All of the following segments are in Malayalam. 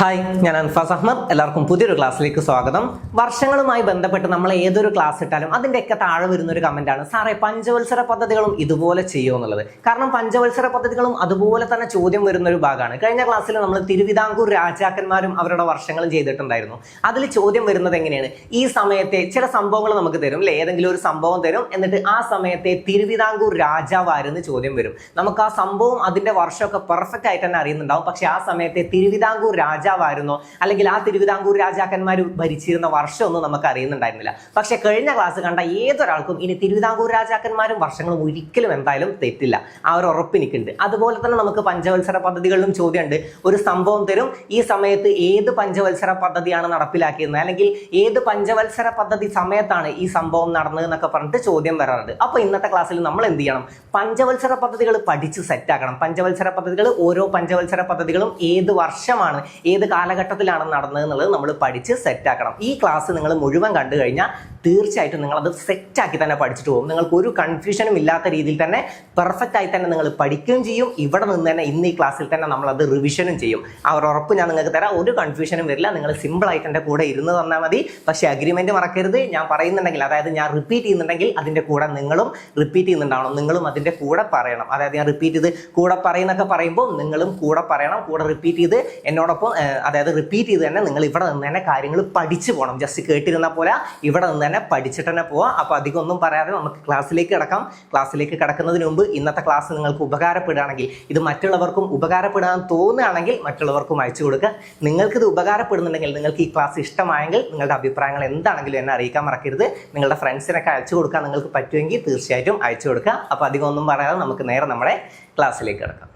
ഹായ് ഞാൻ അൻഫാസ് അഹമ്മദ് എല്ലാവർക്കും പുതിയൊരു ക്ലാസ്സിലേക്ക് സ്വാഗതം. വർഷങ്ങളുമായി ബന്ധപ്പെട്ട് നമ്മൾ ഏതൊരു ക്ലാസ് ഇട്ടാലും അതിന്റെയൊക്കെ താഴെ വരുന്ന ഒരു കമന്റ് ആണ്. സാറേ പഞ്ചവത്സര പദ്ധതികളും ഇതുപോലെ ചെയ്യുമോ എന്നുള്ളത്. കാരണം പഞ്ചവത്സര പദ്ധതികളും അതുപോലെ തന്നെ ചോദ്യം വരുന്ന ഒരു ഭാഗമാണ്. കഴിഞ്ഞ ക്ലാസ്സിൽ നമ്മൾ തിരുവിതാംകൂർ രാജാക്കന്മാരും അവരുടെ വർഷങ്ങളും ചെയ്തിട്ടുണ്ടായിരുന്നു. അതിൽ ചോദ്യം വരുന്നത് എങ്ങനെയാണ്? ഈ സമയത്തെ ചില സംഭവങ്ങൾ നമുക്ക് തരും അല്ലെ ഏതെങ്കിലും ഒരു സംഭവം തരും. എന്നിട്ട് ആ സമയത്തെ തിരുവിതാംകൂർ രാജാവായിരുന്നു ചോദ്യം വരും. നമുക്ക് ആ സംഭവം അതിന്റെ വർഷമൊക്കെ പെർഫെക്റ്റ് ആയിട്ട് തന്നെ അറിയുന്നുണ്ടാവും. പക്ഷേ ആ സമയത്തെ തിരുവിതാംകൂർ രാജാവായിരുന്നോ. അല്ലെങ്കിൽ ആ തിരുവിതാംകൂർ രാജാക്കന്മാർ ഭരിച്ചിരുന്ന വർഷമൊന്നും നമുക്ക് അറിയുന്നുണ്ടായിരുന്നില്ല. പക്ഷെ കഴിഞ്ഞ ക്ലാസ് കണ്ട ഏതൊരാൾക്കും ഇനി തിരുവിതാംകൂർ രാജാക്കന്മാരും വർഷങ്ങളും ഒരിക്കലും എന്തായാലും തെറ്റില്ല. ആ ഒരു ഉറപ്പ് എനിക്കുണ്ട് അതുപോലെ തന്നെ നമുക്ക് പഞ്ചവത്സര പദ്ധതികളിലും ചോദ്യമുണ്ട്. ഒരു സംഭവം തരും. ഈ സമയത്ത് ഏത് പഞ്ചവത്സര പദ്ധതിയാണ് നടപ്പിലാക്കിയത് അല്ലെങ്കിൽ ഏത് പഞ്ചവത്സര പദ്ധതി സമയത്താണ് ഈ സംഭവം നടന്നത് എന്നൊക്കെ പറഞ്ഞിട്ട് ചോദ്യം വരാറുണ്ട്. അപ്പൊ ഇന്നത്തെ ക്ലാസ്സിൽ നമ്മൾ എന്ത് ചെയ്യണം? പഞ്ചവത്സര പദ്ധതികൾ പഠിച്ച് സെറ്റാക്കണം പഞ്ചവത്സര പദ്ധതികൾ ഓരോ പഞ്ചവത്സര പദ്ധതികളും ഏത് വർഷമാണ്? ഏത് കാലഘട്ടത്തിലാണ് നടന്നത് എന്നുള്ളത് നമ്മൾ പഠിച്ച് സെറ്റാക്കണം ഈ ക്ലാസ് നിങ്ങൾ മുഴുവൻ കണ്ടു കഴിഞ്ഞാൽ തീർച്ചയായിട്ടും നിങ്ങൾ അത് സെറ്റാക്കി തന്നെ പഠിച്ചിട്ട് പോകും. നിങ്ങൾക്ക് ഒരു കൺഫ്യൂഷനും ഇല്ലാത്ത രീതിയിൽ തന്നെ പെർഫെക്റ്റ് ആയി തന്നെ നിങ്ങൾ പഠിക്കുകയും ചെയ്യും. ഇവിടെ നിന്ന് തന്നെ ഇന്ന് ഈ ക്ലാസ്സിൽ തന്നെ നമ്മൾ അത് റിവിഷനും ചെയ്യും. ആ ഒരു ഉറപ്പ് ഞാൻ നിങ്ങൾക്ക് തരാം. ഒരു കൺഫ്യൂഷനും വരില്ല. നിങ്ങൾ സിമ്പിൾ ആയിട്ട് എന്റെ കൂടെ ഇരുന്ന് തന്നാൽ മതി. പക്ഷേ അഗ്രിമെന്റ് മറക്കരുത്. ഞാൻ പറയുന്നുണ്ടെങ്കിൽ അതായത് ഞാൻ റിപ്പീറ്റ് ചെയ്യുന്നുണ്ടെങ്കിൽ അതിന്റെ കൂടെ നിങ്ങളും റിപ്പീറ്റ് ചെയ്യുന്നുണ്ടാവണം. നിങ്ങളും അതിന്റെ കൂടെ പറയണം. അതായത് ഞാൻ റിപ്പീറ്റ് ചെയ്ത് കൂടെ പറയുന്നൊക്കെ പറയുമ്പോൾ നിങ്ങളും കൂടെ പറയണം. കൂടെ റിപ്പീറ്റ് ചെയ്ത് എന്നോടൊപ്പം അതായത് റിപ്പീറ്റ് ചെയ്ത് തന്നെ നിങ്ങൾ ഇവിടെ നിന്ന് തന്നെ കാര്യങ്ങൾ പഠിച്ചു പോകണം ജസ്റ്റ് കേട്ടിരുന്ന പോലെ ഇവിടെ നിന്ന് തന്നെ പഠിച്ചിട്ട് തന്നെ പോവാം. അപ്പോൾ അധികം ഒന്നും പറയാതെ നമുക്ക് ക്ലാസ്സിലേക്ക് കിടക്കാം. ക്ലാസ്സിലേക്ക് കിടക്കുന്നതിന് മുമ്പ് ഇന്നത്തെ ക്ലാസ് നിങ്ങൾക്ക് ഉപകാരപ്പെടുകയാണെങ്കിൽ ഇത് മറ്റുള്ളവർക്കും ഉപകാരപ്പെടാൻ തോന്നുകയാണെങ്കിൽ മറ്റുള്ളവർക്കും അയച്ചു കൊടുക്കുക നിങ്ങൾക്കിത് ഉപകാരപ്പെടുന്നുണ്ടെങ്കിൽ നിങ്ങൾക്ക് ഈ ക്ലാസ് ഇഷ്ടമായെങ്കിൽ നിങ്ങളുടെ അഭിപ്രായങ്ങൾ എന്താണെങ്കിലും എന്നെ അറിയിക്കാൻ മറക്കരുത്. നിങ്ങളുടെ ഫ്രണ്ട്സിനൊക്കെ അയച്ചു കൊടുക്കാൻ നിങ്ങൾക്ക് പറ്റുമെങ്കിൽ തീർച്ചയായിട്ടും അയച്ചു കൊടുക്കുക. അപ്പോൾ അധികം ഒന്നും പറയാതെ നമുക്ക് നേരെ നമ്മുടെ ക്ലാസ്സിലേക്ക് കിടക്കാം.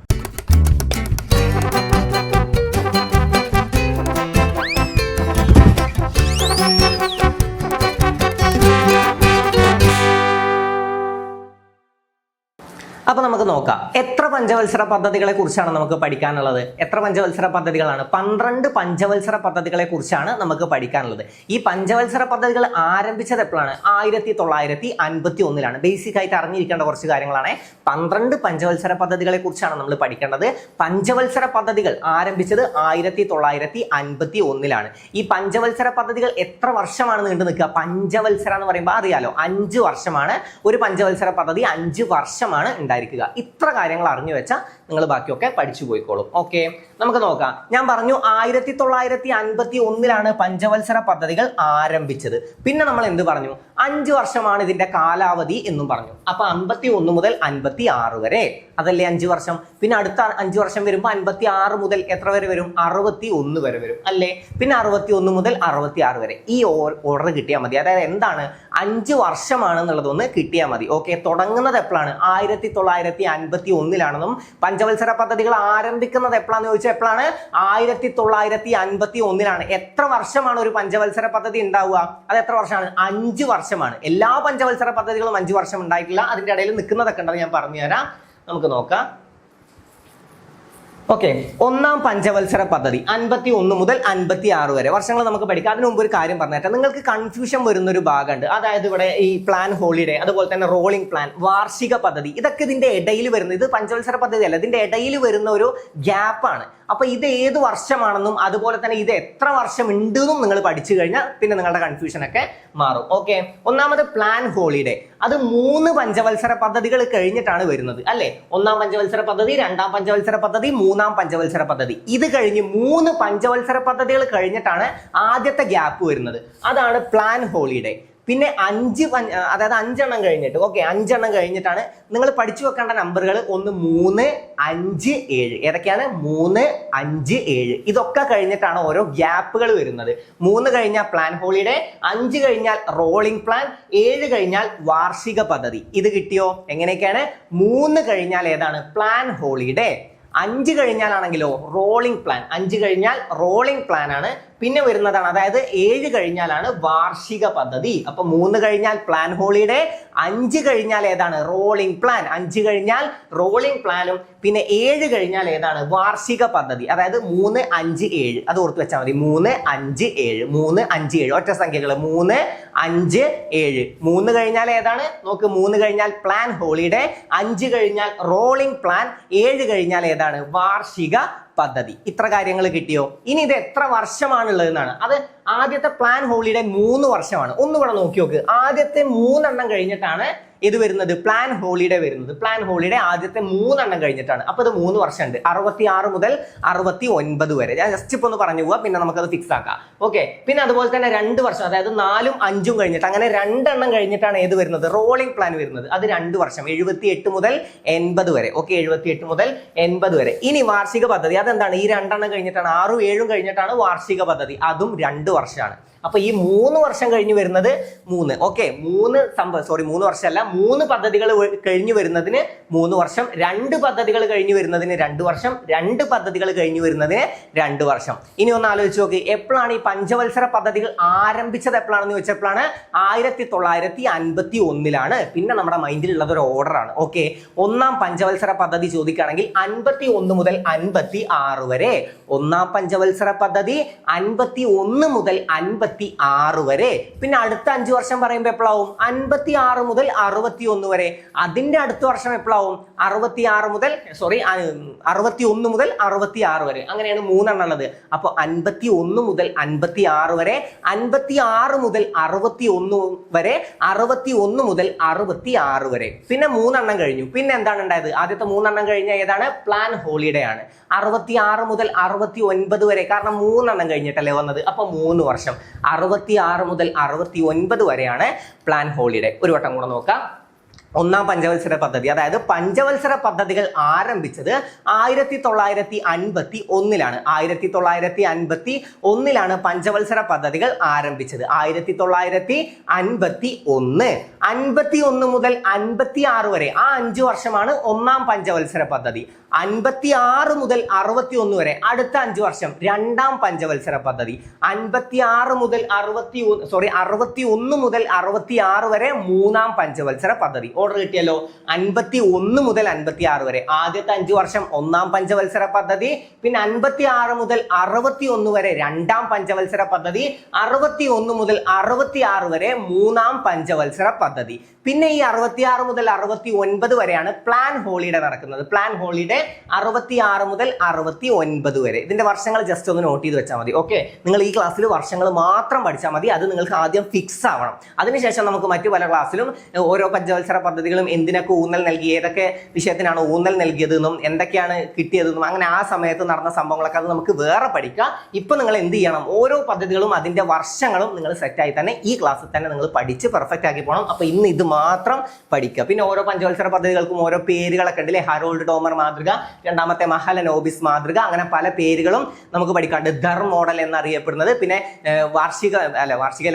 അപ്പൊ നമുക്ക് നോക്കാം. എത്ര പഞ്ചവത്സര പദ്ധതികളെ കുറിച്ചാണ് നമുക്ക് പഠിക്കാനുള്ളത്? എത്ര പഞ്ചവത്സര പദ്ധതികളാണ്? പന്ത്രണ്ട് പഞ്ചവത്സര പദ്ധതികളെ കുറിച്ചാണ് നമുക്ക് പഠിക്കാനുള്ളത്. ഈ പഞ്ചവത്സര പദ്ധതികൾ ആരംഭിച്ചത് എപ്പോഴാണ്? ആയിരത്തി തൊള്ളായിരത്തി അൻപത്തി ഒന്നിലാണ്. ബേസിക് ആയിട്ട് അറിഞ്ഞിരിക്കേണ്ട കുറച്ച് കാര്യങ്ങളാണ്. പന്ത്രണ്ട് പഞ്ചവത്സര പദ്ധതികളെ കുറിച്ചാണ് നമ്മൾ പഠിക്കേണ്ടത്. പഞ്ചവത്സര പദ്ധതികൾ ആരംഭിച്ചത് ആയിരത്തി തൊള്ളായിരത്തി അൻപത്തി ഒന്നിലാണ്. ഈ പഞ്ചവത്സര പദ്ധതികൾ എത്ര വർഷമാണ് നീണ്ടു നിൽക്കുക? പഞ്ചവത്സര എന്ന് പറയുമ്പോൾ അറിയാലോ അഞ്ച് വർഷമാണ്. ഒരു പഞ്ചവത്സര പദ്ധതി അഞ്ച് വർഷമാണ് ഉണ്ടായിരിക്കുക. ഇത്ര കാര്യങ്ങൾ അറിഞ്ഞു വെച്ചാൽ നിങ്ങൾ ബാക്കിയൊക്കെ പഠിച്ചു പോയിക്കോളും. ഓക്കെ നമുക്ക് നോക്കാം. ഞാൻ പറഞ്ഞു ആയിരത്തി തൊള്ളായിരത്തി അൻപത്തി ഒന്നിലാണ് പഞ്ചവത്സര പദ്ധതികൾ ആരംഭിച്ചത്. പിന്നെ നമ്മൾ എന്ത് പറഞ്ഞു? അഞ്ച് വർഷമാണ് ഇതിന്റെ കാലാവധി എന്നും പറഞ്ഞു. അപ്പൊ അമ്പത്തി ഒന്ന് മുതൽ അൻപത്തി ആറ് വരെ. അതല്ലേ അഞ്ച് വർഷം? പിന്നെ അടുത്ത അഞ്ച് വർഷം വരുമ്പോൾ അൻപത്തി ആറ് മുതൽ എത്ര വരെ വരും? അറുപത്തി ഒന്ന് വരെ വരും. അല്ലേ? പിന്നെ അറുപത്തി ഒന്ന് മുതൽ അറുപത്തി ആറ് വരെ. ഈ ഓർഡർ കിട്ടിയാൽ മതി. അതായത് എന്താണ്? അഞ്ച് വർഷമാണ് എന്നുള്ളതൊന്ന് കിട്ടിയാൽ മതി. ഓക്കെ തുടങ്ങുന്നത് എപ്പോഴാണ്? ആയിരത്തി തൊള്ളായിരത്തി അൻപത്തി ഒന്നിലാണെന്നും പഞ്ചവത്സര പദ്ധതികൾ ആരംഭിക്കുന്നത് എപ്പോഴാന്ന് ചോദിച്ചാൽ എപ്പോഴാണ്? ആയിരത്തി തൊള്ളായിരത്തി അൻപത്തി ഒന്നിലാണ് എത്ര വർഷമാണ് ഒരു പഞ്ചവത്സര പദ്ധതി ഉണ്ടാവുക? അത് എത്ര വർഷമാണ്? അഞ്ച് വർഷമാണ്. എല്ലാ പഞ്ചവത്സര പദ്ധതികളും അഞ്ച് വർഷം ഉണ്ടായിട്ടില്ല. അതിന്റെ ഇടയിൽ നിൽക്കുന്നതൊക്കെ ഉണ്ടെന്ന് ഞാൻ പറഞ്ഞുതരാം. നമുക്ക് നോക്കാം. ഓക്കെ ഒന്നാം പഞ്ചവത്സര പദ്ധതി അൻപത്തി ഒന്ന് മുതൽ അൻപത്തി ആറ് വരെ. വർഷങ്ങൾ നമുക്ക് പഠിക്കാം. അതിനുമുമ്പ് ഒരു കാര്യം പറഞ്ഞേക്കാം നിങ്ങൾക്ക് കൺഫ്യൂഷൻ വരുന്ന ഒരു ഭാഗമുണ്ട്. അതായത് ഇവിടെ ഈ പ്ലാൻ ഹോളിഡേ അതുപോലെ തന്നെ റോളിംഗ് പ്ലാൻ വാർഷിക പദ്ധതി ഇതൊക്കെ ഇതിന്റെ ഇടയിൽ വരുന്ന ഇത് പഞ്ചവത്സര പദ്ധതി അല്ല ഇതിന്റെ ഇടയിൽ വരുന്ന ഒരു ഗ്യാപ്പാണ് അപ്പൊ ഇത് ഏത് വർഷമാണെന്നും അതുപോലെ തന്നെ ഇത് എത്ര വർഷം ഉണ്ട് എന്നും നിങ്ങൾ പഠിച്ചു കഴിഞ്ഞാൽ പിന്നെ നിങ്ങളുടെ കൺഫ്യൂഷൻ ഒക്കെ മാറും. ഓക്കെ ഒന്നാമത് പ്ലാൻ ഹോളിഡേ അത് മൂന്ന് പഞ്ചവത്സര പദ്ധതികൾ കഴിഞ്ഞിട്ടാണ് വരുന്നത് അല്ലെ? ഒന്നാം പഞ്ചവത്സര പദ്ധതി രണ്ടാം പഞ്ചവത്സര പദ്ധതി മൂന്നാം പഞ്ചവത്സര പദ്ധതി. ഇത് കഴിഞ്ഞ് മൂന്ന് പഞ്ചവത്സര പദ്ധതികൾ കഴിഞ്ഞിട്ടാണ് ആദ്യത്തെ ഗ്യാപ്പ് വരുന്നത്. അതാണ് പ്ലാൻ ഹോളിഡേ പിന്നെ അഞ്ച് അതായത് അഞ്ചെണ്ണം കഴിഞ്ഞിട്ട് ഓക്കെ അഞ്ചെണ്ണം കഴിഞ്ഞിട്ടാണ് നിങ്ങൾ പഠിച്ചു വെക്കേണ്ട നമ്പറുകൾ ഒന്ന് മൂന്ന് അഞ്ച് ഏഴ്. ഏതൊക്കെയാണ്? മൂന്ന് അഞ്ച് ഏഴ്. ഇതൊക്കെ കഴിഞ്ഞിട്ടാണ് ഓരോ ഗ്യാപ്പുകൾ വരുന്നത്. മൂന്ന് കഴിഞ്ഞാൽ പ്ലാൻ ഹോളിഡേ അഞ്ച് കഴിഞ്ഞാൽ റോളിംഗ് പ്ലാൻ ഏഴ് കഴിഞ്ഞാൽ വാർഷിക പദ്ധതി. ഇത് കിട്ടിയോ? എങ്ങനെയൊക്കെയാണ്? മൂന്ന് കഴിഞ്ഞാൽ ഏതാണ്? പ്ലാൻ ഹോളിഡേ അഞ്ച് കഴിഞ്ഞാലാണെങ്കിലോ റോളിംഗ് പ്ലാൻ അഞ്ച് കഴിഞ്ഞാൽ റോളിംഗ് പ്ലാൻ ആണ്. പിന്നെ വരുന്നതാണ് അതായത് ഏഴ് കഴിഞ്ഞാലാണ് വാർഷിക പദ്ധതി. അപ്പൊ മൂന്ന് കഴിഞ്ഞാൽ പ്ലാൻ ഹോളിഡേ അഞ്ച് കഴിഞ്ഞാൽ ഏതാണ്? റോളിംഗ് പ്ലാൻ അഞ്ച് കഴിഞ്ഞാൽ റോളിംഗ് പ്ലാനും പിന്നെ ഏഴ് കഴിഞ്ഞാൽ ഏതാണ്? വാർഷിക പദ്ധതി. അതായത് മൂന്ന് അഞ്ച് ഏഴ്. അത് ഓർത്ത് വെച്ചാൽ മതി. മൂന്ന് അഞ്ച് ഏഴ്. മൂന്ന് അഞ്ച് ഏഴ്. ഒറ്റ സംഖ്യകൾ. മൂന്ന് അഞ്ച് ഏഴ്. മൂന്ന് കഴിഞ്ഞാൽ ഏതാണ്? നോക്ക് മൂന്ന് കഴിഞ്ഞാൽ പ്ലാൻ ഹോളിഡേ അഞ്ച് കഴിഞ്ഞാൽ റോളിംഗ് പ്ലാൻ ഏഴ് കഴിഞ്ഞാൽ ഏതാണ്? വാർഷിക പദ്ധതി. ഇത്ര കാര്യങ്ങൾ കിട്ടിയോ? ഇനി ഇത് എത്ര വർഷമാണുള്ളത് എന്നാണ് അത് ആദ്യത്തെ പ്ലാൻ ഹോളിഡേ മൂന്ന് വർഷമാണ്. ഒന്നുകൂടെ നോക്കി നോക്ക് ആദ്യത്തെ മൂന്നെണ്ണം കഴിഞ്ഞിട്ടാണ് ഇത് വരുന്നത് പ്ലാൻ ഹോളിഡേ വരുന്നത്. പ്ലാൻ ഹോളിഡേ ആദ്യത്തെ മൂന്നെണ്ണം കഴിഞ്ഞിട്ടാണ്. അപ്പൊ ഇത് മൂന്ന് വർഷമുണ്ട്. അറുപത്തി ആറ് മുതൽ അറുപത്തി ഒൻപത് വരെ. ഞാൻ ജസ്റ്റ് ഇപ്പൊ ഒന്ന് പറഞ്ഞു പോവാ പിന്നെ നമുക്കത് ഫിക്സ് ആക്കാം. ഓക്കെ പിന്നെ അതുപോലെ തന്നെ രണ്ട് വർഷം അതായത് നാലും അഞ്ചും കഴിഞ്ഞിട്ട് അങ്ങനെ രണ്ടെണ്ണം കഴിഞ്ഞിട്ടാണ് ഏത് വരുന്നത്? റോളിംഗ് പ്ലാൻ വരുന്നത്. അത് രണ്ട് വർഷം എഴുപത്തി എട്ട് മുതൽ എൺപത് വരെ. ഓക്കെ എഴുപത്തി എട്ട് മുതൽ എൺപത് വരെ. ഇനി വാർഷിക പദ്ധതി അതെന്താണ്? ഈ രണ്ടെണ്ണം കഴിഞ്ഞിട്ടാണ് ആറും ഏഴും കഴിഞ്ഞിട്ടാണ് വാർഷിക പദ്ധതി. അതും രണ്ട് വർഷമാണ്. അപ്പൊ ഈ മൂന്ന് വർഷം കഴിഞ്ഞു വരുന്നത് മൂന്ന്. ഓക്കെ മൂന്ന് സംഭവം സോറി മൂന്ന് വർഷമല്ല മൂന്ന് പദ്ധതികൾ കഴിഞ്ഞു വരുന്നതിന് മൂന്ന് വർഷം രണ്ട് പദ്ധതികൾ കഴിഞ്ഞു വരുന്നതിന് രണ്ട് വർഷം രണ്ട് പദ്ധതികൾ കഴിഞ്ഞു വരുന്നതിന് രണ്ട് വർഷം. ഇനി ഒന്ന് ആലോചിച്ച് നോക്കി എപ്പോഴാണ് ഈ പഞ്ചവത്സര പദ്ധതികൾ ആരംഭിച്ചത് എപ്പോഴാണെന്ന് ചോദിച്ചപ്പോഴാണ് ആയിരത്തി തൊള്ളായിരത്തി അൻപത്തി ഒന്നിലാണ് പിന്നെ നമ്മുടെ മൈൻഡിലുള്ളത് ഒരു ഓർഡറാണ് ഓക്കെ ഒന്നാം പഞ്ചവത്സര പദ്ധതി ചോദിക്കുകയാണെങ്കിൽ അൻപത്തി ഒന്ന് മുതൽ അൻപത്തി ആറ് വരെ. ഒന്നാം പഞ്ചവത്സര പദ്ധതി അൻപത്തി ഒന്ന് മുതൽ അൻപത്തി ആറ് വരെ. പിന്നെ അടുത്ത അഞ്ചു വർഷം പറയുമ്പോൾ എപ്പോഴാവും അൻപത്തി ആറ് മുതൽ അറുപത്തി ഒന്ന് വരെ. അതിന്റെ അടുത്ത വർഷം എപ്പോഴാവും അറുപത്തി ആറ് മുതൽ സോറി അറുപത്തി ഒന്ന് മുതൽ അറുപത്തി ആറ് വരെ. അങ്ങനെയാണ് മൂന്നെണ്ണം ഉള്ളത്. അപ്പോൾ അൻപത്തി ഒന്ന് മുതൽ അൻപത്തി ആറ് വരെ. അൻപത്തി ആറ് മുതൽ അറുപത്തി ഒന്ന് വരെ. അറുപത്തി ഒന്ന് മുതൽ അറുപത്തി ആറ് വരെ. പിന്നെ മൂന്നെണ്ണം കഴിഞ്ഞു. പിന്നെ എന്താണ് ഉണ്ടായത്? ആദ്യത്തെ മൂന്നെണ്ണം കഴിഞ്ഞ ഏതാണ്? പ്ലാൻ ഹോളിഡേ ആണ്. അറുപത്തി ആറ് മുതൽ അറുപത്തി ഒൻപത് വരെ. കാരണം മൂന്നെണ്ണം കഴിഞ്ഞിട്ടല്ലേ വന്നത്. അപ്പൊ മൂന്ന് വർഷം. അറുപത്തി ആറ് മുതൽ അറുപത്തി ഒൻപത് വരെയാണ് പ്ലാൻ ഹോളിഡേ ഒരു വട്ടം കൂടെ നോക്കാം. ഒന്നാം പഞ്ചവത്സര പദ്ധതി. അതായത് പഞ്ചവത്സര പദ്ധതികൾ ആരംഭിച്ചത് ആയിരത്തി തൊള്ളായിരത്തി അൻപത്തി ഒന്നിലാണ് ആയിരത്തി തൊള്ളായിരത്തി അൻപത്തി ഒന്നിലാണ് പഞ്ചവത്സര പദ്ധതികൾ ആരംഭിച്ചത്. ആയിരത്തി തൊള്ളായിരത്തി അൻപത്തി ഒന്ന് അൻപത്തി ഒന്ന് മുതൽ അൻപത്തി ആറ് വരെ. ആ അഞ്ചു വർഷമാണ് ഒന്നാം പഞ്ചവത്സര പദ്ധതി. അൻപത്തി ആറ് മുതൽ അറുപത്തി ഒന്ന് വരെ. അടുത്ത അഞ്ചു വർഷം രണ്ടാം പഞ്ചവത്സര പദ്ധതി. അൻപത്തി ആറ് മുതൽ അറുപത്തി സോറി അറുപത്തി ഒന്ന് മുതൽ അറുപത്തി ആറ് വരെ മൂന്നാം പഞ്ചവത്സര പദ്ധതി. ഓർഡർ കിട്ടിയല്ലോ. അൻപത്തി ഒന്ന് മുതൽ അൻപത്തി ആറ് വരെ. ആദ്യത്തെ അഞ്ചു വർഷം ഒന്നാം പഞ്ചവത്സര പദ്ധതി പിന്നെ അൻപത്തി ആറ് മുതൽ അറുപത്തി ഒന്ന് വരെ രണ്ടാം പഞ്ചവത്സര പദ്ധതി അറുപത്തി ഒന്ന് മുതൽ അറുപത്തി ആറ് വരെ മൂന്നാം പഞ്ചവത്സര പദ്ധതി. പിന്നെ ഈ അറുപത്തി ആറ് മുതൽ അറുപത്തി ഒൻപത് വരെയാണ് പ്ലാൻ ഹോളിഡേ നടക്കുന്നത്. പ്ലാൻ ഹോളിഡേ അറുപത്തി ആറ് മുതൽ അറുപത്തി ഒൻപത് വരെ. ഇതിന്റെ വർഷങ്ങൾ ജസ്റ്റ് ഒന്ന് നോട്ട് ചെയ്ത് വെച്ചാൽ മതി. ഓക്കെ നിങ്ങൾ ഈ ക്ലാസ്സിൽ വർഷങ്ങൾ മാത്രം പഠിച്ചാൽ മതി. അത് നിങ്ങൾക്ക് ആദ്യം ഫിക്സ് ആവണം. അതിനുശേഷം നമുക്ക് മറ്റു പല ക്ലാസ്സിലും ഓരോ പഞ്ചവത്സര പദ്ധതികളും എന്തിനൊക്കെ ഊന്നൽ നൽകി ഏതൊക്കെ വിഷയത്തിനാണ് ഊന്നൽ നൽകിയതെന്നും എന്തൊക്കെയാണ് കിട്ടിയതെന്നും അങ്ങനെ ആ സമയത്ത് നടന്ന സംഭവങ്ങളൊക്കെ അത് നമുക്ക് വേറെ പഠിക്കാം. ഇപ്പം നിങ്ങൾ എന്ത് ചെയ്യണം? ഓരോ പദ്ധതികളും അതിന്റെ വർഷങ്ങളും നിങ്ങൾ സെറ്റായി തന്നെ ഈ ക്ലാസ്സിൽ തന്നെ നിങ്ങൾ പഠിച്ച് പെർഫെക്റ്റ് ആക്കി പോകണം അപ്പോൾ ഇന്ന് ഇത് മാത്രം പഠിക്കുക. പിന്നെ ഓരോ പഞ്ചവത്സര പദ്ധതികൾക്കും ഓരോ പേരുകളൊക്കെ ഉണ്ട് അല്ലേ? ഹരോൾഡ് ഡോമർ മാതൃക രണ്ടാമത്തെ മഹലനോബിസ് മാതൃക അങ്ങനെ പല പേരുകളും നമുക്ക് പഠിക്കാണ്ട്. ധർ മോഡൽ എന്നറിയപ്പെടുന്നത്. പിന്നെ വാർഷിക അല്ല വാർഷിക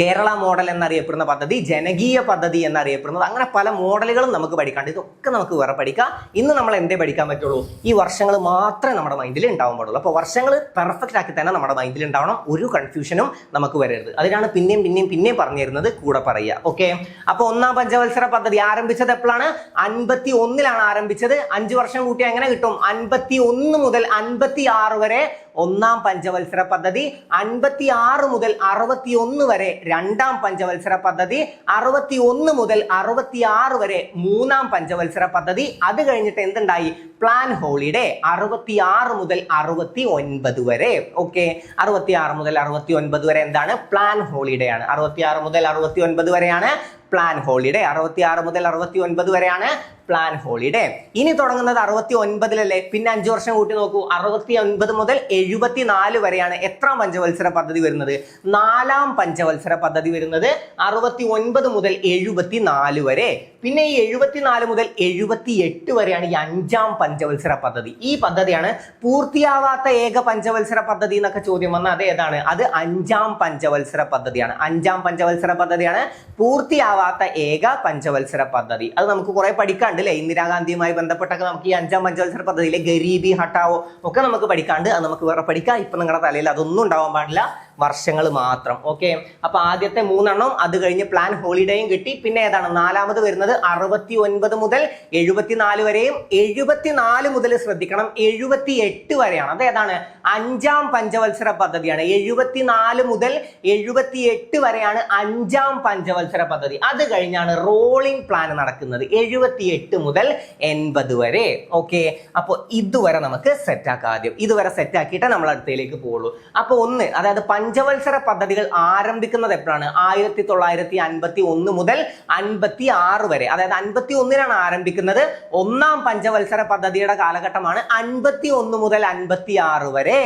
കേരള മോഡൽ എന്നറിയപ്പെടുന്ന പദ്ധതി ജനകീയ പദ്ധതി എന്നറിയപ്പെടുന്നത് അങ്ങനെ പല മോഡലുകളും നമുക്ക് പഠിക്കാണ്ട് ഇതൊക്കെ നമുക്ക് വേറെ പഠിക്കാം. ഇന്ന് നമ്മൾ എന്തേ പഠിക്കാൻ പറ്റുള്ളൂ? ഈ വർഷങ്ങൾ മാത്രമേ നമ്മുടെ മൈൻഡിൽ ഉണ്ടാവാൻ പാടുള്ളൂ അപ്പോൾ വർഷങ്ങൾ പെർഫെക്റ്റ് ആക്കി തന്നെ നമ്മുടെ മൈൻഡിൽ ഉണ്ടാവണം. ഒരു കൺഫ്യൂഷനും നമുക്ക് വരരുത്. അതിനാണ് പിന്നെയും പിന്നെയും പിന്നെയും പറഞ്ഞു തരുന്നത് കൂടെ പറയുക. ഓക്കെ അപ്പോൾ ഒന്നാം പഞ്ചവത്സര പദ്ധതി ആരംഭിച്ചത് എപ്പോഴാണ്? അൻപത്തി ഒന്നിലാണ് ആരംഭിച്ചത്. അഞ്ച് വർഷം കൂട്ടി എങ്ങനെ കിട്ടും? അൻപത്തി ഒന്ന് മുതൽ അൻപത്തി ആറ് വരെ ഒന്നാം പഞ്ചവത്സര പദ്ധതി അൻപത്തി ആറ് മുതൽ അറുപത്തി ഒന്ന് വരെ രണ്ടാം പഞ്ചവത്സര പദ്ധതി അറുപത്തി ഒന്ന് മുതൽ അറുപത്തി ആറ് വരെ മൂന്നാം പഞ്ചവത്സര പദ്ധതി. അത് കഴിഞ്ഞിട്ട് എന്തുണ്ടായി? പ്ലാൻ ഹോളിഡേ അറുപത്തി ആറ് മുതൽ അറുപത്തി ഒൻപത് വരെ. ഓക്കെ അറുപത്തി ആറ് മുതൽ അറുപത്തി ഒൻപത് വരെ എന്താണ്? പ്ലാൻ ഹോളിഡേ ആണ്. അറുപത്തി ആറ് മുതൽ അറുപത്തി ഒൻപത് വരെയാണ് പ്ലാൻ ഹോളിഡേ അറുപത്തി ആറ് മുതൽ അറുപത്തി ഒൻപത് വരെയാണ് പ്ലാൻ ഹോളിഡേ ഇനി തുടങ്ങുന്നത് അറുപത്തി ഒൻപതിലല്ലേ പിന്നെ അഞ്ചു വർഷം കൂട്ടി നോക്കൂ. അറുപത്തി ഒൻപത് മുതൽ എഴുപത്തി നാല് വരെയാണ് എത്ര പഞ്ചവത്സര പദ്ധതി വരുന്നത്? നാലാം പഞ്ചവത്സര പദ്ധതി വരുന്നത് അറുപത്തി ഒൻപത് മുതൽ എഴുപത്തി നാല് വരെ. പിന്നെ ഈ എഴുപത്തിനാല് മുതൽ എഴുപത്തി എട്ട് വരെയാണ് ഈ അഞ്ചാം പഞ്ചവത്സര പദ്ധതി. ഈ പദ്ധതിയാണ് പൂർത്തിയാവാത്ത ഏക പഞ്ചവത്സര പദ്ധതി എന്നൊക്കെ ചോദ്യം വന്ന അത് ഏതാണ്? അത് അഞ്ചാം പഞ്ചവത്സര പദ്ധതിയാണ്. അഞ്ചാം പഞ്ചവത്സര പദ്ധതിയാണ് പൂർത്തിയാവാത്ത ഏക പഞ്ചവത്സര പദ്ധതി. അത് നമുക്ക് കുറെ പഠിക്കാണ്ട് അല്ലേ ഇന്ദിരാഗാന്ധിയുമായി ബന്ധപ്പെട്ടൊക്കെ നമുക്ക് ഈ അഞ്ചാം പഞ്ചവത്സര പദ്ധതിയിലെ ഗരീബി ഹട്ടാവോ ഒക്കെ നമുക്ക് പഠിക്കാണ്ട് അത് നമുക്ക് വേറെ പഠിക്കാം. ഇപ്പൊ നിങ്ങളുടെ തലയിൽ അതൊന്നും ഉണ്ടാവാൻ പാടില്ല. വർഷങ്ങൾ മാത്രം ഓക്കെ അപ്പൊ ആദ്യത്തെ മൂന്നെണ്ണം അത് കഴിഞ്ഞ് പ്ലാൻ ഹോളിഡേയും കിട്ടി. പിന്നെ ഏതാണ്? നാലാമത് വരുന്നത് അറുപത്തി ഒൻപത് മുതൽ എഴുപത്തിനാല് വരെയും എഴുപത്തിനാല് മുതൽ ശ്രദ്ധിക്കണം എഴുപത്തി എട്ട് വരെയാണ്. അത് ഏതാണ്? അഞ്ചാം പഞ്ചവത്സര പദ്ധതിയാണ്. എഴുപത്തിനാല് മുതൽ എഴുപത്തി എട്ട് വരെയാണ് അഞ്ചാം പഞ്ചവത്സര പദ്ധതി. അത് കഴിഞ്ഞാണ് റോളിംഗ് പ്ലാൻ നടക്കുന്നത് എഴുപത്തി എട്ട് മുതൽ എൺപത് വരെ ഓക്കെ അപ്പോൾ ഇതുവരെ നമുക്ക് സെറ്റ് ആക്കാം ആദ്യം. ഇതുവരെ സെറ്റ് ആക്കിയിട്ടേ നമ്മൾ അടുത്തയിലേക്ക് പോകുള്ളൂ അപ്പോൾ ഒന്ന് അതായത് പഞ്ചവത്സര പദ്ധതികൾ ആരംഭിക്കുന്നത് എപ്പോഴാണ്? ആയിരത്തി തൊള്ളായിരത്തി അൻപത്തി ഒന്ന് മുതൽ അൻപത്തി ആറ് വരെ. അതായത് അൻപത്തി ഒന്നിനാണ് ആരംഭിക്കുന്നത്. ഒന്നാം പഞ്ചവത്സര പദ്ധതിയുടെ കാലഘട്ടമാണ് അൻപത്തി ഒന്ന് മുതൽ അൻപത്തി ആറ് വരെ.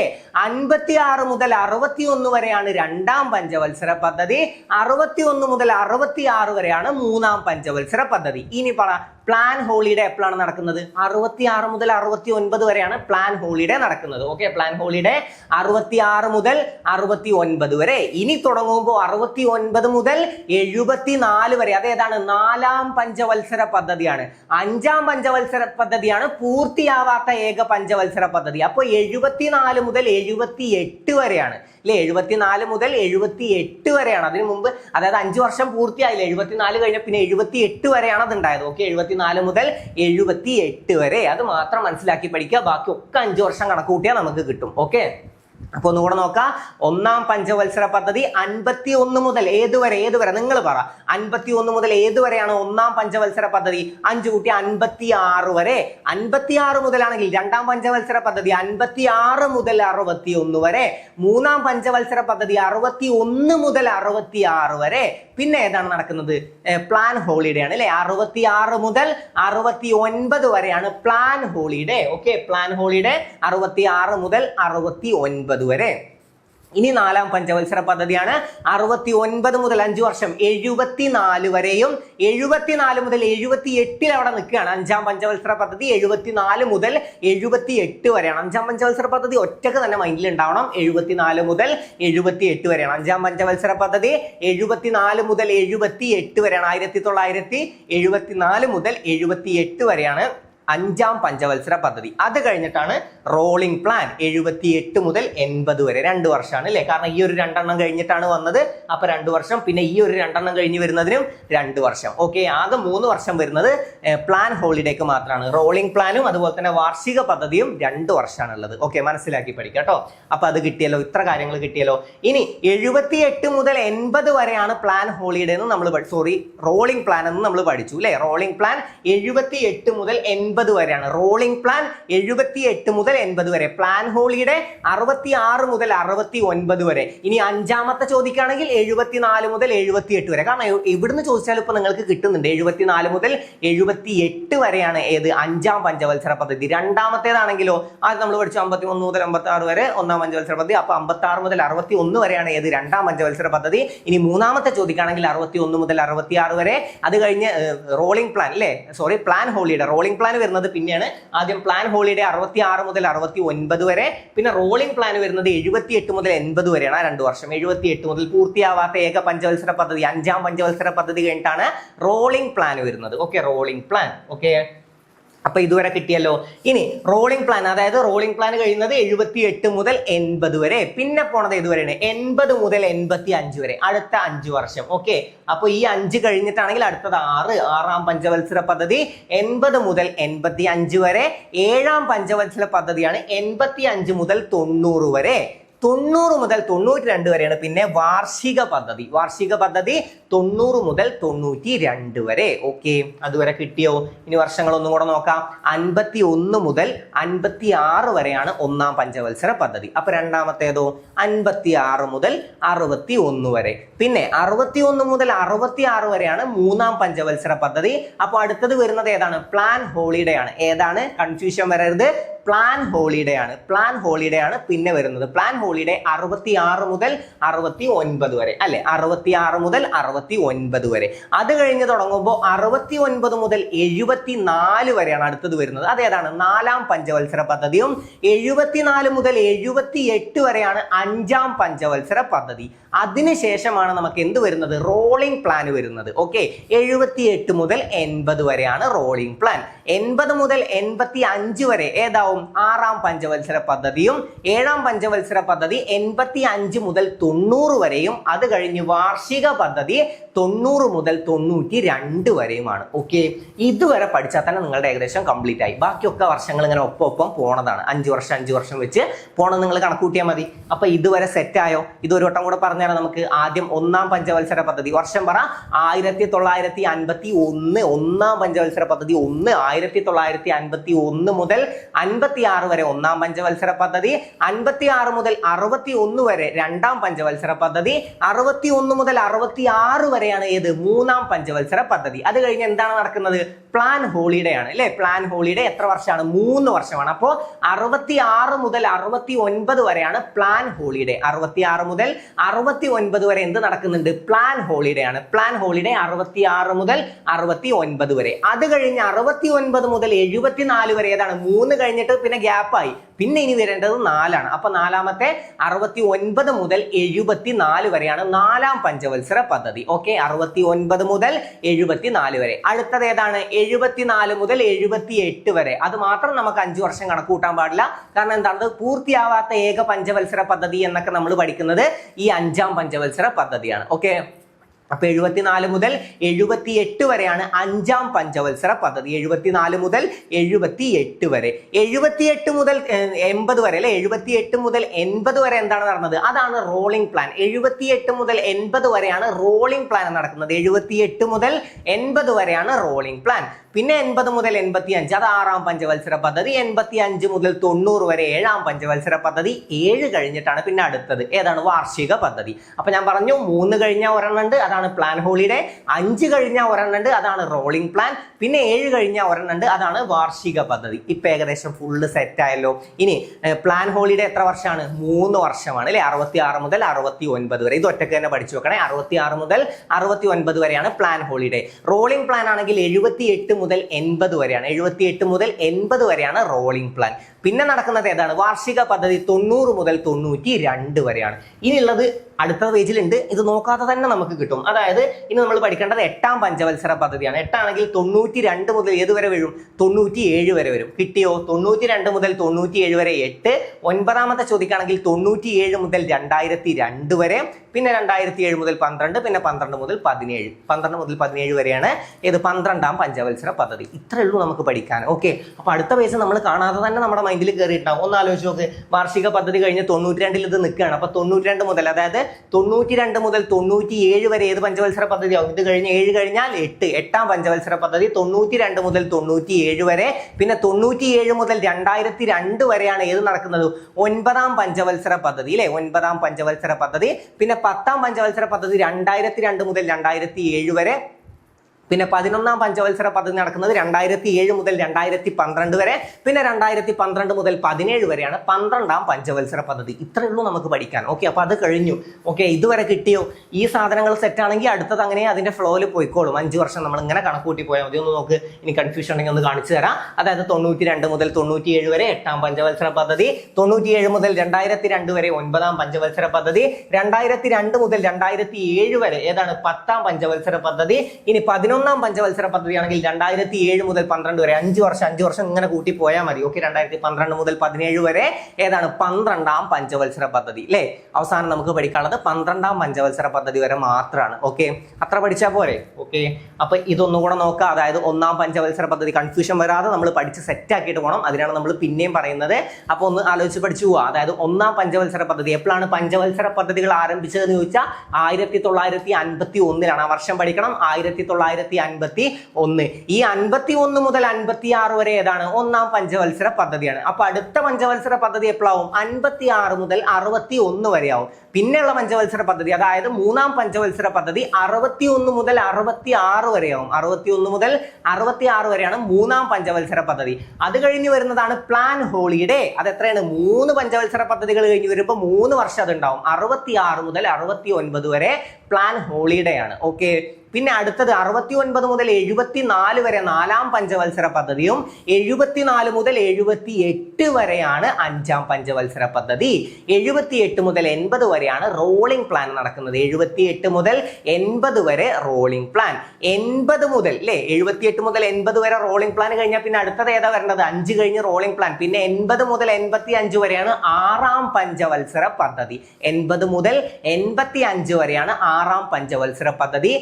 അൻപത്തി ആറ് മുതൽ അറുപത്തി ഒന്ന് വരെയാണ് രണ്ടാം പഞ്ചവത്സര പദ്ധതി. അറുപത്തി ഒന്ന് മുതൽ അറുപത്തി ആറ് വരെയാണ് മൂന്നാം പഞ്ചവത്സര പദ്ധതി. ഇനി പറ പ്ലാൻ ഹോളിഡേ എപ്പോഴാണ് നടക്കുന്നത്? അറുപത്തി ആറ് മുതൽ അറുപത്തി ഒൻപത് വരെയാണ് പ്ലാൻ ഹോളിഡേ നടക്കുന്നത്. ഓക്കെ പ്ലാൻ ഹോളിഡേ അറുപത്തി ആറ് മുതൽ അറുപത്തി ഒൻപത് വരെ. ഇനി തുടങ്ങുമ്പോൾ അറുപത്തി ഒൻപത് മുതൽ എഴുപത്തി നാല് വരെ അതേതാണ്? നാലാം പഞ്ചവത്സര പദ്ധതിയാണ്. അഞ്ചാം പഞ്ചവത്സര പദ്ധതിയാണ് പൂർത്തിയാവാത്ത ഏക പഞ്ചവത്സര പദ്ധതി. അപ്പോൾ എഴുപത്തിനാല് മുതൽ എഴുപത്തി എട്ട് വരെയാണ്. അല്ലെ എഴുപത്തിനാല് മുതൽ എഴുപത്തി എട്ട് വരെയാണ്. അതിനു മുമ്പ് അതായത് അഞ്ച് വർഷം പൂർത്തിയായില്ല? എഴുപത്തിനാല് കഴിഞ്ഞ പിന്നെ എഴുപത്തി എട്ട് വരെയാണ് അത് ഉണ്ടായത് ഓക്കെ എഴുപത്തിനാല് മുതൽ എഴുപത്തി എട്ട് വരെ. അത് മാത്രം മനസ്സിലാക്കി പഠിക്കുക. ബാക്കി ഒക്കെ അഞ്ച് വർഷം കണക്ക് കൂട്ടിയാൽ നമുക്ക് കിട്ടും. ഓക്കെ? അപ്പൊ ഒന്നുകൂടെ നോക്കാം. ഒന്നാം പഞ്ചവത്സര പദ്ധതി അൻപത്തി ഒന്ന് മുതൽ ഏതുവരെ ഏതുവരെ നിങ്ങൾ പറ. അൻപത്തി ഒന്ന് മുതൽ ഏതുവരെയാണ് ഒന്നാം പഞ്ചവത്സര പദ്ധതി? അഞ്ചു കൂട്ടി അൻപത്തി ആറ് വരെ. അൻപത്തി ആറ് മുതലാണെങ്കിൽ രണ്ടാം പഞ്ചവത്സര പദ്ധതി അൻപത്തി ആറ് മുതൽ അറുപത്തി ഒന്ന് വരെ. മൂന്നാം പഞ്ചവത്സര പദ്ധതി അറുപത്തി ഒന്ന് മുതൽ അറുപത്തി ആറ് വരെ. പിന്നെ ഏതാണ് നടക്കുന്നത്? പ്ലാൻ ഹോളിഡേ ആണ് അല്ലെ? അറുപത്തി ആറ് മുതൽ അറുപത്തി ഒൻപത് വരെയാണ് plan holiday okay plan holiday അറുപത്തി ആറ് മുതൽ അറുപത്തി ഒൻപത് വരെ. ഇനി നാലാം പഞ്ചവത്സര പദ്ധതിയാണ്. അറുപത്തി ഒൻപത് മുതൽ അഞ്ചു വർഷം എഴുപത്തിനാല് വരെയും എഴുപത്തിനാല് മുതൽ എഴുപത്തി എട്ടിൽ അവിടെ നിൽക്കുകയാണ്. അഞ്ചാം പഞ്ചവത്സര പദ്ധതി എഴുപത്തിനാല് മുതൽ എഴുപത്തി എട്ട് വരെയാണ്. അഞ്ചാം പഞ്ചവത്സര പദ്ധതി ഒറ്റയ്ക്ക് തന്നെ മൈൻഡിൽ ഉണ്ടാവണം. എഴുപത്തിനാല് മുതൽ എഴുപത്തി എട്ട് വരെയാണ്. അഞ്ചാം പഞ്ചവത്സര പദ്ധതി എഴുപത്തിനാല് മുതൽ എഴുപത്തി എട്ട് വരെയാണ്. ആയിരത്തി തൊള്ളായിരത്തി എഴുപത്തിനാല് മുതൽ എഴുപത്തി എട്ട് വരെയാണ്. അഞ്ചാം പഞ്ചവത്സര പദ്ധതി. അത് കഴിഞ്ഞിട്ടാണ് റോളിംഗ് പ്ലാൻ എഴുപത്തി എട്ട് മുതൽ എൺപത് വരെ. രണ്ട് വർഷമാണ് അല്ലേ കാരണം ഈ ഒരു രണ്ടെണ്ണം കഴിഞ്ഞിട്ടാണ് വന്നത്. അപ്പൊ രണ്ട് വർഷം പിന്നെ ഈ ഒരു രണ്ടെണ്ണം കഴിഞ്ഞ് വരുന്നതിനും രണ്ട് വർഷം. ഓക്കെ ആകെ മൂന്ന് വർഷം വരുന്നത് പ്ലാൻ ഹോളിഡേക്ക് മാത്രമാണ് റോളിംഗ് പ്ലാനും അതുപോലെ തന്നെ വാർഷിക പദ്ധതിയും രണ്ട് വർഷമാണ് ഉള്ളത് ഓക്കെ മനസ്സിലാക്കി പഠിക്കാം കേട്ടോ അപ്പൊ അത് കിട്ടിയല്ലോ ഇത്ര കാര്യങ്ങൾ കിട്ടിയല്ലോ. ഇനി എഴുപത്തി എട്ട് മുതൽ എൺപത് വരെയാണ് പ്ലാൻ ഹോളിഡേ എന്ന് നമ്മൾ സോറി റോളിംഗ് പ്ലാൻ എന്ന് നമ്മൾ പഠിച്ചു അല്ലേ റോളിംഗ് പ്ലാൻ എഴുപത്തി എട്ട് മുതൽ എൺപത് വരെയാണ്. റോളിംഗ് പ്ലാൻ എഴുപത്തി എട്ട് മുതൽ എൺപത് വരെ. പ്ലാൻ ഹോളിഡേ അറുപത്തി ആറ് മുതൽ അറുപത്തി ഒൻപത് വരെ. ഇനി അഞ്ചാമത്തെ ചോദിക്കുകയാണെങ്കിൽ എഴുപത്തിനാല് മുതൽ എഴുപത്തി എട്ട് വരെ. കാരണം എവ്- എവിടുന്ന് ചോദിച്ചാലും ഇപ്പൊ നിങ്ങൾക്ക് കിട്ടുന്നുണ്ട്. എഴുപത്തിനാല് മുതൽ എഴുപത്തി എട്ട് വരെയാണ് ഏത്? അഞ്ചാം പഞ്ചവത്സര പദ്ധതി. രണ്ടാമത്തേതാണെങ്കിലോ? അത് നമ്മൾ പഠിച്ചു അമ്പത്തി ഒന്ന് മുതൽ അമ്പത്തി ആറ് വരെ ഒന്നാം പഞ്ചവത്സര പദ്ധതി. അപ്പൊ അമ്പത്തി ആറ് മുതൽ അറുപത്തി ഒന്ന് വരെയാണ് ഏത്? രണ്ടാം പഞ്ചവത്സര പദ്ധതി. ഇനി മൂന്നാമത്തെ ചോദിക്കുകയാണെങ്കിൽ അറുപത്തി ഒന്ന് മുതൽ അറുപത്തി ആറ് വരെ. അത് കഴിഞ്ഞ് റോളിംഗ് പ്ലാൻ അല്ലേ? Sorry plan holiday rolling plan വരുന്നത് പിന്നെയാണ്. ആദ്യം പ്ലാൻ ഹോളിഡേ അറുപത്തി ആറ് മുതൽ അറുപത്തി ഒൻപത് വരെ പിന്നെ റോളിംഗ് പ്ലാൻ വരുന്നത് എഴുപത്തി എട്ട് മുതൽ എൺപത് വരെയാണ് ആ രണ്ട് വർഷം. എഴുപത്തി എട്ട് മുതൽ പൂർത്തിയാവാത്ത ഏക പഞ്ചവത്സര പദ്ധതി അഞ്ചാം പഞ്ചവത്സര പദ്ധതി കഴിഞ്ഞിട്ടാണ് റോളിംഗ് പ്ലാൻ വരുന്നത്. ഓക്കെ റോളിംഗ് പ്ലാൻ ഓക്കെ അപ്പൊ ഇതുവരെ കിട്ടിയല്ലോ. ഇനി റോളിംഗ് പ്ലാൻ അതായത് റോളിംഗ് പ്ലാൻ കഴിയുന്നത് എഴുപത്തി എട്ട് മുതൽ എൺപത് വരെ. പിന്നെ പോണത് ഇതുവരെയാണ് എൺപത് മുതൽ എൺപത്തി അഞ്ച് വരെ. അടുത്ത അഞ്ച് വർഷം. ഓക്കെ അപ്പൊ ഈ അഞ്ച് കഴിഞ്ഞിട്ടാണെങ്കിൽ അടുത്തത് ആറ്. ആറാം പഞ്ചവത്സര പദ്ധതി എൺപത് മുതൽ എൺപത്തി അഞ്ച് വരെ. ഏഴാം പഞ്ചവത്സര പദ്ധതിയാണ് എൺപത്തി അഞ്ച് മുതൽ തൊണ്ണൂറ് വരെ. തൊണ്ണൂറ് മുതൽ തൊണ്ണൂറ്റി രണ്ട് വരെയാണ്. പിന്നെ വാർഷിക പദ്ധതി. വാർഷിക പദ്ധതി തൊണ്ണൂറ് മുതൽ തൊണ്ണൂറ്റി രണ്ട് വരെ. ഓക്കെ അതുവരെ കിട്ടിയോ? ഇനി വർഷങ്ങളൊന്നും കൂടെ നോക്കാം. അൻപത്തി ഒന്ന് മുതൽ അൻപത്തി ആറ് വരെയാണ് ഒന്നാം പഞ്ചവത്സര പദ്ധതി. അപ്പൊ രണ്ടാമത്തേതോ? അൻപത്തി ആറ് മുതൽ അറുപത്തി ഒന്ന് വരെ. പിന്നെ അറുപത്തി ഒന്ന് മുതൽ അറുപത്തി ആറ് വരെയാണ് മൂന്നാം പഞ്ചവത്സര പദ്ധതി. അപ്പോൾ അടുത്തത് വരുന്നത് ഏതാണ്? പ്ലാൻ ഹോളിഡേ ആണ്. ഏതാണ്? കൺഫ്യൂഷൻ വരരുത്. പ്ലാൻ ഹോളിഡേ ആണ്. പ്ലാൻ ഹോളിഡേ ആണ് പിന്നെ വരുന്നത്. പ്ലാൻ ഹോളിഡേ അറുപത്തി ആറ് മുതൽ അറുപത്തി ഒൻപത് വരെ അല്ലെ? അറുപത്തി ആറ് മുതൽ അറുപത്തി ഒൻപത് വരെ. അത് കഴിഞ്ഞ് തുടങ്ങുമ്പോൾ അറുപത്തി ഒൻപത് മുതൽ എഴുപത്തി നാല് വരെയാണ് അടുത്തത് വരുന്നത്. അതേതാണ് നാലാം പഞ്ചവത്സര പദ്ധതിയും എഴുപത്തിനാല് മുതൽ എഴുപത്തി എട്ട് വരെയാണ് അഞ്ചാം പഞ്ചവത്സര പദ്ധതി. അതിനുശേഷമാണ് നമുക്ക് എന്ത് വരുന്നത്? റോളിംഗ് പ്ലാൻ വരുന്നത്. ഓക്കെ? എഴുപത്തി എട്ട് മുതൽ എൺപത് വരെയാണ് റോളിംഗ് പ്ലാൻ. എൺപത് മുതൽ എൺപത്തി അഞ്ച് വരെ ഏതാവും? ആറാം പഞ്ചവത്സര പദ്ധതിയും ഏഴാം പഞ്ചവത്സര പദ്ധതി പദ്ധതി എൺപത്തി അഞ്ച് മുതൽ തൊണ്ണൂറ് വരെയും അത് കഴിഞ്ഞ് വാർഷിക പദ്ധതി തൊണ്ണൂറ് മുതൽ തൊണ്ണൂറ്റി രണ്ട് വരെയുമാണ്. ഓക്കെ ഇതുവരെ പഠിച്ചാൽ തന്നെ നിങ്ങളുടെ ഏകദേശം കംപ്ലീറ്റ് ആയി. ബാക്കിയൊക്കെ വർഷങ്ങൾ ഇങ്ങനെ ഒപ്പം ഒപ്പം പോണതാണ്. അഞ്ച് വർഷം അഞ്ച് വർഷം വെച്ച് പോണത് നിങ്ങൾ കണക്കൂട്ടിയാൽ മതി. അപ്പൊ ഇതുവരെ സെറ്റ് ആയോ? ഇത് ഒരു വട്ടം കൂടെ പറഞ്ഞാൽ നമുക്ക്. ആദ്യം ഒന്നാം പഞ്ചവത്സര പദ്ധതി. വർഷം പറ. ആയിരത്തി തൊള്ളായിരത്തി അൻപത്തി ഒന്ന് ഒന്നാം പഞ്ചവത്സര പദ്ധതി ഒന്ന് ആയിരത്തി തൊള്ളായിരത്തി അൻപത്തി ഒന്ന് മുതൽ അൻപത്തി ആറ് വരെ ഒന്നാം പഞ്ചവത്സര പദ്ധതി അൻപത്തി ആറ് മുതൽ അറുപത്തി ഒന്ന് വരെ രണ്ടാം പഞ്ചവത്സര പദ്ധതി അറുപത്തി ഒന്ന് മുതൽ അറുപത്തി ആറ് വരെയാണ് ഏത്? മൂന്നാം പഞ്ചവത്സര പദ്ധതി. അത് കഴിഞ്ഞ് എന്താണ് നടക്കുന്നത്? പ്ലാൻ ഹോളിഡേ ആണ്. അല്ലെ? പ്ലാൻ ഹോളിഡേ എത്ര വർഷമാണ്? മൂന്ന് വർഷമാണ്. അപ്പോ അറുപത്തി ആറ് മുതൽ അറുപത്തി ഒൻപത് വരെയാണ് പ്ലാൻ ഹോളിഡേ അറുപത്തി ആറ് മുതൽ അറുപത്തി ഒൻപത് വരെ എന്ത് നടക്കുന്നുണ്ട്? പ്ലാൻ ഹോളിഡേ ആണ്. പ്ലാൻ ഹോളിഡേ അറുപത്തി ആറ് മുതൽ അറുപത്തി ഒൻപത് വരെ. അത് കഴിഞ്ഞ് അറുപത്തി ഒൻപത് മുതൽ എഴുപത്തിനാല് വരെ ഏതാണ്? മൂന്ന് കഴിഞ്ഞിട്ട് പിന്നെ ഗ്യാപ്പായി പിന്നെ ഇനി വരേണ്ടത് നാലാണ്. അപ്പൊ നാലാമത്തെ അറുപത്തി ഒൻപത് മുതൽ എഴുപത്തി നാല് വരെയാണ് നാലാം പഞ്ചവത്സര പദ്ധതി. ഓക്കെ അറുപത്തി ഒൻപത് മുതൽ എഴുപത്തി നാല് വരെ. അടുത്തത് ഏതാണ്? എഴുപത്തിനാല് മുതൽ എഴുപത്തി എട്ട് വരെ. അത് മാത്രം നമുക്ക് അഞ്ചു വർഷം കണക്ക് കൂട്ടാൻ പാടില്ല. കാരണം എന്താണ്? പൂർത്തിയാവാത്ത ഏക പഞ്ചവത്സര പദ്ധതി എന്നൊക്കെ നമ്മൾ പഠിക്കുന്നത് ഈ അഞ്ചാം പഞ്ചവത്സര പദ്ധതിയാണ്. ഓക്കെ? അപ്പൊ എഴുപത്തിനാല് മുതൽ എഴുപത്തി എട്ട് വരെയാണ് അഞ്ചാം പഞ്ചവത്സര പദ്ധതി. എഴുപത്തിനാല് മുതൽ എഴുപത്തി എട്ട് വരെ. എഴുപത്തിയെട്ട് മുതൽ എൺപത് വരെ അല്ലെ? എഴുപത്തിയെട്ട് മുതൽ എൺപത് വരെ എന്താണ് നടന്നത്? അതാണ് റോളിംഗ് പ്ലാൻ എഴുപത്തിയെട്ട് മുതൽ എൺപത് വരെയാണ് റോളിംഗ് പ്ലാൻ നടക്കുന്നത്. എഴുപത്തിയെട്ട് മുതൽ എൺപത് വരെയാണ് റോളിംഗ് പ്ലാൻ പിന്നെ എൺപത് മുതൽ എൺപത്തി അഞ്ച് അത് ആറാം പഞ്ചവത്സര പദ്ധതി. എൺപത്തി അഞ്ച് മുതൽ തൊണ്ണൂറ് വരെ ഏഴാം പഞ്ചവത്സര പദ്ധതി. ഏഴ് കഴിഞ്ഞിട്ടാണ് പിന്നെ അടുത്തത്. ഏതാണ്? വാർഷിക പദ്ധതി. അപ്പൊ ഞാൻ പറഞ്ഞു മൂന്ന് കഴിഞ്ഞ ഒരെണ്ണം ഉണ്ട് അതാണ് പ്ലാൻ ഹോളിഡേ അഞ്ച് കഴിഞ്ഞ ഒരെണ്ണം ഉണ്ട് അതാണ് റോളിംഗ് പ്ലാൻ പിന്നെ ഏഴ് കഴിഞ്ഞ ഒരെണ്ണം ഉണ്ട് അതാണ് വാർഷിക പദ്ധതി. ഇപ്പൊ ഏകദേശം ഫുള്ള് സെറ്റ് ആയല്ലോ. ഇനി പ്ലാൻ ഹോളിഡേ എത്ര വർഷമാണ്? മൂന്ന് വർഷമാണ് അല്ലെ? അറുപത്തി ആറ് മുതൽ അറുപത്തി ഒൻപത് വരെ. ഇത് ഒറ്റയ്ക്ക് തന്നെ പഠിച്ചു വെക്കണേ. അറുപത്തി ആറ് മുതൽ അറുപത്തി ഒൻപത് വരെയാണ് പ്ലാൻ ഹോളിഡേ റോളിംഗ് പ്ലാൻ ആണെങ്കിൽ എഴുപത്തി എട്ട് മുതൽ എൺപത് വരെയാണ്. എഴുപത്തി എട്ട് മുതൽ എൺപത് വരെയാണ് റോളിംഗ് പ്ലാൻ പിന്നെ നടക്കുന്നത് ഏതാണ്? വാർഷിക പദ്ധതി തൊണ്ണൂറ് മുതൽ തൊണ്ണൂറ്റി രണ്ട് വരെയാണ്. ഇനിയുള്ളത് അടുത്ത പേജിലുണ്ട്. ഇത് നോക്കാതെ തന്നെ നമുക്ക് കിട്ടും. അതായത് ഇനി നമ്മൾ പഠിക്കേണ്ടത് എട്ടാം പഞ്ചവത്സര പദ്ധതിയാണ്. എട്ടാണെങ്കിൽ തൊണ്ണൂറ്റി രണ്ട് മുതൽ ഏത് വരെ വരും? തൊണ്ണൂറ്റി ഏഴ് വരെ വരും. കിട്ടിയോ? തൊണ്ണൂറ്റി രണ്ട് മുതൽ തൊണ്ണൂറ്റി ഏഴ് വരെ എട്ട്. ഒൻപതാമത്തെ ചോദിക്കുകയാണെങ്കിൽ തൊണ്ണൂറ്റി ഏഴ് മുതൽ രണ്ടായിരത്തി രണ്ട് വരെ. പിന്നെ രണ്ടായിരത്തി ഏഴ് മുതൽ പന്ത്രണ്ട് പിന്നെ പന്ത്രണ്ട് മുതൽ പതിനേഴ്. പന്ത്രണ്ട് മുതൽ പതിനേഴ് വരെയാണ് ഏത് പന്ത്രണ്ടാം പഞ്ചവത്സര പദ്ധതി. ഇത്രയേ ഉള്ളൂ നമുക്ക് പഠിക്കാൻ. ഓക്കെ. അപ്പൊ അടുത്ത പേജ് നമ്മൾ കാണാതെ തന്നെ നമ്മുടെ മൈൻഡിൽ കയറിയിട്ടുണ്ടാവും ഒന്ന് ആലോചിച്ച് നോക്ക്. വാർഷിക പദ്ധതി കഴിഞ്ഞ് തൊണ്ണൂറ്റി രണ്ടിൽ ഇത് നിൽക്കുകയാണ്. അപ്പൊ തൊണ്ണൂറ്റി രണ്ട് മുതൽ അതായത് തൊണ്ണൂറ്റി രണ്ട് മുതൽ തൊണ്ണൂറ്റി ഏഴ് വരെ ഏത് പഞ്ചവത്സര പദ്ധതിയാവും ഇത് കഴിഞ്ഞ് ഏഴ് കഴിഞ്ഞാൽ എട്ട് എട്ടാം പഞ്ചവത്സര പദ്ധതി തൊണ്ണൂറ്റി രണ്ട് മുതൽ തൊണ്ണൂറ്റി ഏഴ് വരെ പിന്നെ തൊണ്ണൂറ്റി ഏഴ് മുതൽ രണ്ടായിരത്തി രണ്ട് വരെയാണ് ഏത് നടക്കുന്നത്? ഒൻപതാം പഞ്ചവത്സര പദ്ധതി അല്ലെ? ഒൻപതാം പഞ്ചവത്സര പദ്ധതി പിന്നെ പത്താം പഞ്ചവത്സര പദ്ധതി രണ്ടായിരത്തി രണ്ട് മുതൽ രണ്ടായിരത്തി ഏഴ് വരെ പിന്നെ പതിനൊന്നാം പഞ്ചവത്സര പദ്ധതി നടക്കുന്നത് രണ്ടായിരത്തി ഏഴ് മുതൽ രണ്ടായിരത്തി പന്ത്രണ്ട് വരെ. പിന്നെ രണ്ടായിരത്തി പന്ത്രണ്ട് മുതൽ പതിനേഴ് വരെയാണ് പന്ത്രണ്ടാം പഞ്ചവത്സര പദ്ധതി. ഇത്രയേ ഉള്ളൂ നമുക്ക് പഠിക്കാൻ. ഓക്കെ അപ്പൊ അത് കഴിഞ്ഞു. ഓക്കെ ഇതുവരെ കിട്ടിയോ? ഈ സാധനങ്ങൾ സെറ്റ് ആണെങ്കിൽ അടുത്തത് അങ്ങനെ അതിന്റെ ഫ്ലോയിൽ പോയിക്കോളും. അഞ്ച് വർഷം നമ്മൾ ഇങ്ങനെ കണക്കൂട്ടി പോയാൽ മതി. ഒന്ന് നോക്ക് ഇനി കൺഫ്യൂഷൻ ഉണ്ടെങ്കിൽ ഒന്ന് കാണിച്ചു തരാം. അതായത് തൊണ്ണൂറ്റി രണ്ട് മുതൽ തൊണ്ണൂറ്റി ഏഴ് വരെ എട്ടാം പഞ്ചവത്സര പദ്ധതി തൊണ്ണൂറ്റി ഏഴ് മുതൽ രണ്ടായിരത്തി രണ്ട് വരെ ഒൻപതാം പഞ്ചവത്സര പദ്ധതി രണ്ടായിരത്തി രണ്ട് മുതൽ രണ്ടായിരത്തി ഏഴ് വരെ ഏതാണ്? പത്താം പഞ്ചവത്സര പദ്ധതി. ഇനി പതിനൊന്നാം പഞ്ചവത്സര പദ്ധതി ആണെങ്കിൽ രണ്ടായിരത്തി ഏഴ് മുതൽ പന്ത്രണ്ട് വരെ അഞ്ച് വർഷം അഞ്ച് വർഷം ഇങ്ങനെ കൂട്ടി പോയാൽ മതി. ഓക്കെ രണ്ടായിരത്തി പന്ത്രണ്ട് മുതൽ പതിനേഴ് വരെ ഏതാണ് പന്ത്രണ്ടാം പഞ്ചവത്സര പദ്ധതി അല്ലേ അവസാനം നമുക്ക് പഠിക്കാനുള്ളത് പന്ത്രണ്ടാം പഞ്ചവത്സര പദ്ധതി വരെ മാത്രമാണ്. ഓക്കെ അത്ര പഠിച്ചാൽ പോരെ? ഓക്കെ അപ്പൊ ഇതൊന്നും കൂടെ നോക്കുക. അതായത് ഒന്നാം പഞ്ചവത്സര പദ്ധതി കൺഫ്യൂഷൻ വരാതെ നമ്മൾ പഠിച്ച് സെറ്റ് ആക്കിയിട്ട് പോകണം. അതിനാണ് നമ്മൾ പിന്നെയും പറയുന്നത്. അപ്പൊ ഒന്ന് ആലോചിച്ച് പഠിച്ചു പോവുക അതായത് ഒന്നാം പഞ്ചവത്സര പദ്ധതി എപ്പോഴാണ് പഞ്ചവത്സര പദ്ധതികൾ ആരംഭിച്ചതെന്ന് ചോദിച്ചാൽ ആയിരത്തി തൊള്ളായിരത്തി അൻപത്തി ഒന്നിലാണ് ആ വർഷം പഠിക്കണം. ആയിരത്തി തൊള്ളായിരത്തി അൻപത്തി ഒന്ന് ഈ അൻപത്തി ഒന്ന് മുതൽ അൻപത്തി ആറ് വരെ ഏതാണ്? ഒന്നാം പഞ്ചവത്സര പദ്ധതിയാണ്. അപ്പൊ അടുത്ത പഞ്ചവത്സര പദ്ധതി എപ്പോഴാവും? അൻപത്തി ആറ് മുതൽ അറുപത്തി ഒന്ന് വരെയാവും. പിന്നെയുള്ള പഞ്ചവത്സര പദ്ധതി അതായത് മൂന്നാം പഞ്ചവത്സര പദ്ധതി അറുപത്തി ഒന്ന് മുതൽ അറുപത്തി ആറ് വരെയാവും. അറുപത്തി ഒന്ന് മുതൽ അറുപത്തി ആറ് വരെയാണ് മൂന്നാം പഞ്ചവത്സര പദ്ധതി. അത് കഴിഞ്ഞ് വരുന്നതാണ് പ്ലാൻ ഹോളിഡേ. അത് എത്രയാണ്? മൂന്ന് പഞ്ചവത്സര പദ്ധതികൾ കഴിഞ്ഞ് വരുമ്പോൾ മൂന്ന് വർഷം അതുണ്ടാവും. അറുപത്തി ആറ് മുതൽ അറുപത്തി ഒൻപത് വരെ പ്ലാൻ ഹോളിഡേ ആണ്. ഓക്കെ? പിന്നെ അടുത്തത് അറുപത്തി ഒൻപത് മുതൽ എഴുപത്തി നാല് വരെ നാലാം പഞ്ചവത്സര പദ്ധതിയും എഴുപത്തിനാല് മുതൽ എഴുപത്തി എട്ട് വരെയാണ് അഞ്ചാം പഞ്ചവത്സര പദ്ധതി. എഴുപത്തിയെട്ട് മുതൽ എൺപത് വരെയാണ് റോളിംഗ് പ്ലാൻ നടക്കുന്നത്. എഴുപത്തിയെട്ട് മുതൽ എൺപത് വരെ റോളിംഗ് പ്ലാൻ എൺപത് മുതൽ അല്ലേ എഴുപത്തിയെട്ട് മുതൽ എൺപത് വരെ റോളിംഗ് പ്ലാൻ കഴിഞ്ഞാൽ പിന്നെ അടുത്തത് ഏതാ വരേണ്ടത്? അഞ്ച് കഴിഞ്ഞ് റോളിംഗ് പ്ലാൻ പിന്നെ എൺപത് മുതൽ എൺപത്തി അഞ്ച് വരെയാണ് ആറാം പഞ്ചവത്സര പദ്ധതി. എൺപത് മുതൽ എൺപത്തി അഞ്ച് വരെയാണ് ആറാം പഞ്ചവത്സര പദ്ധതി.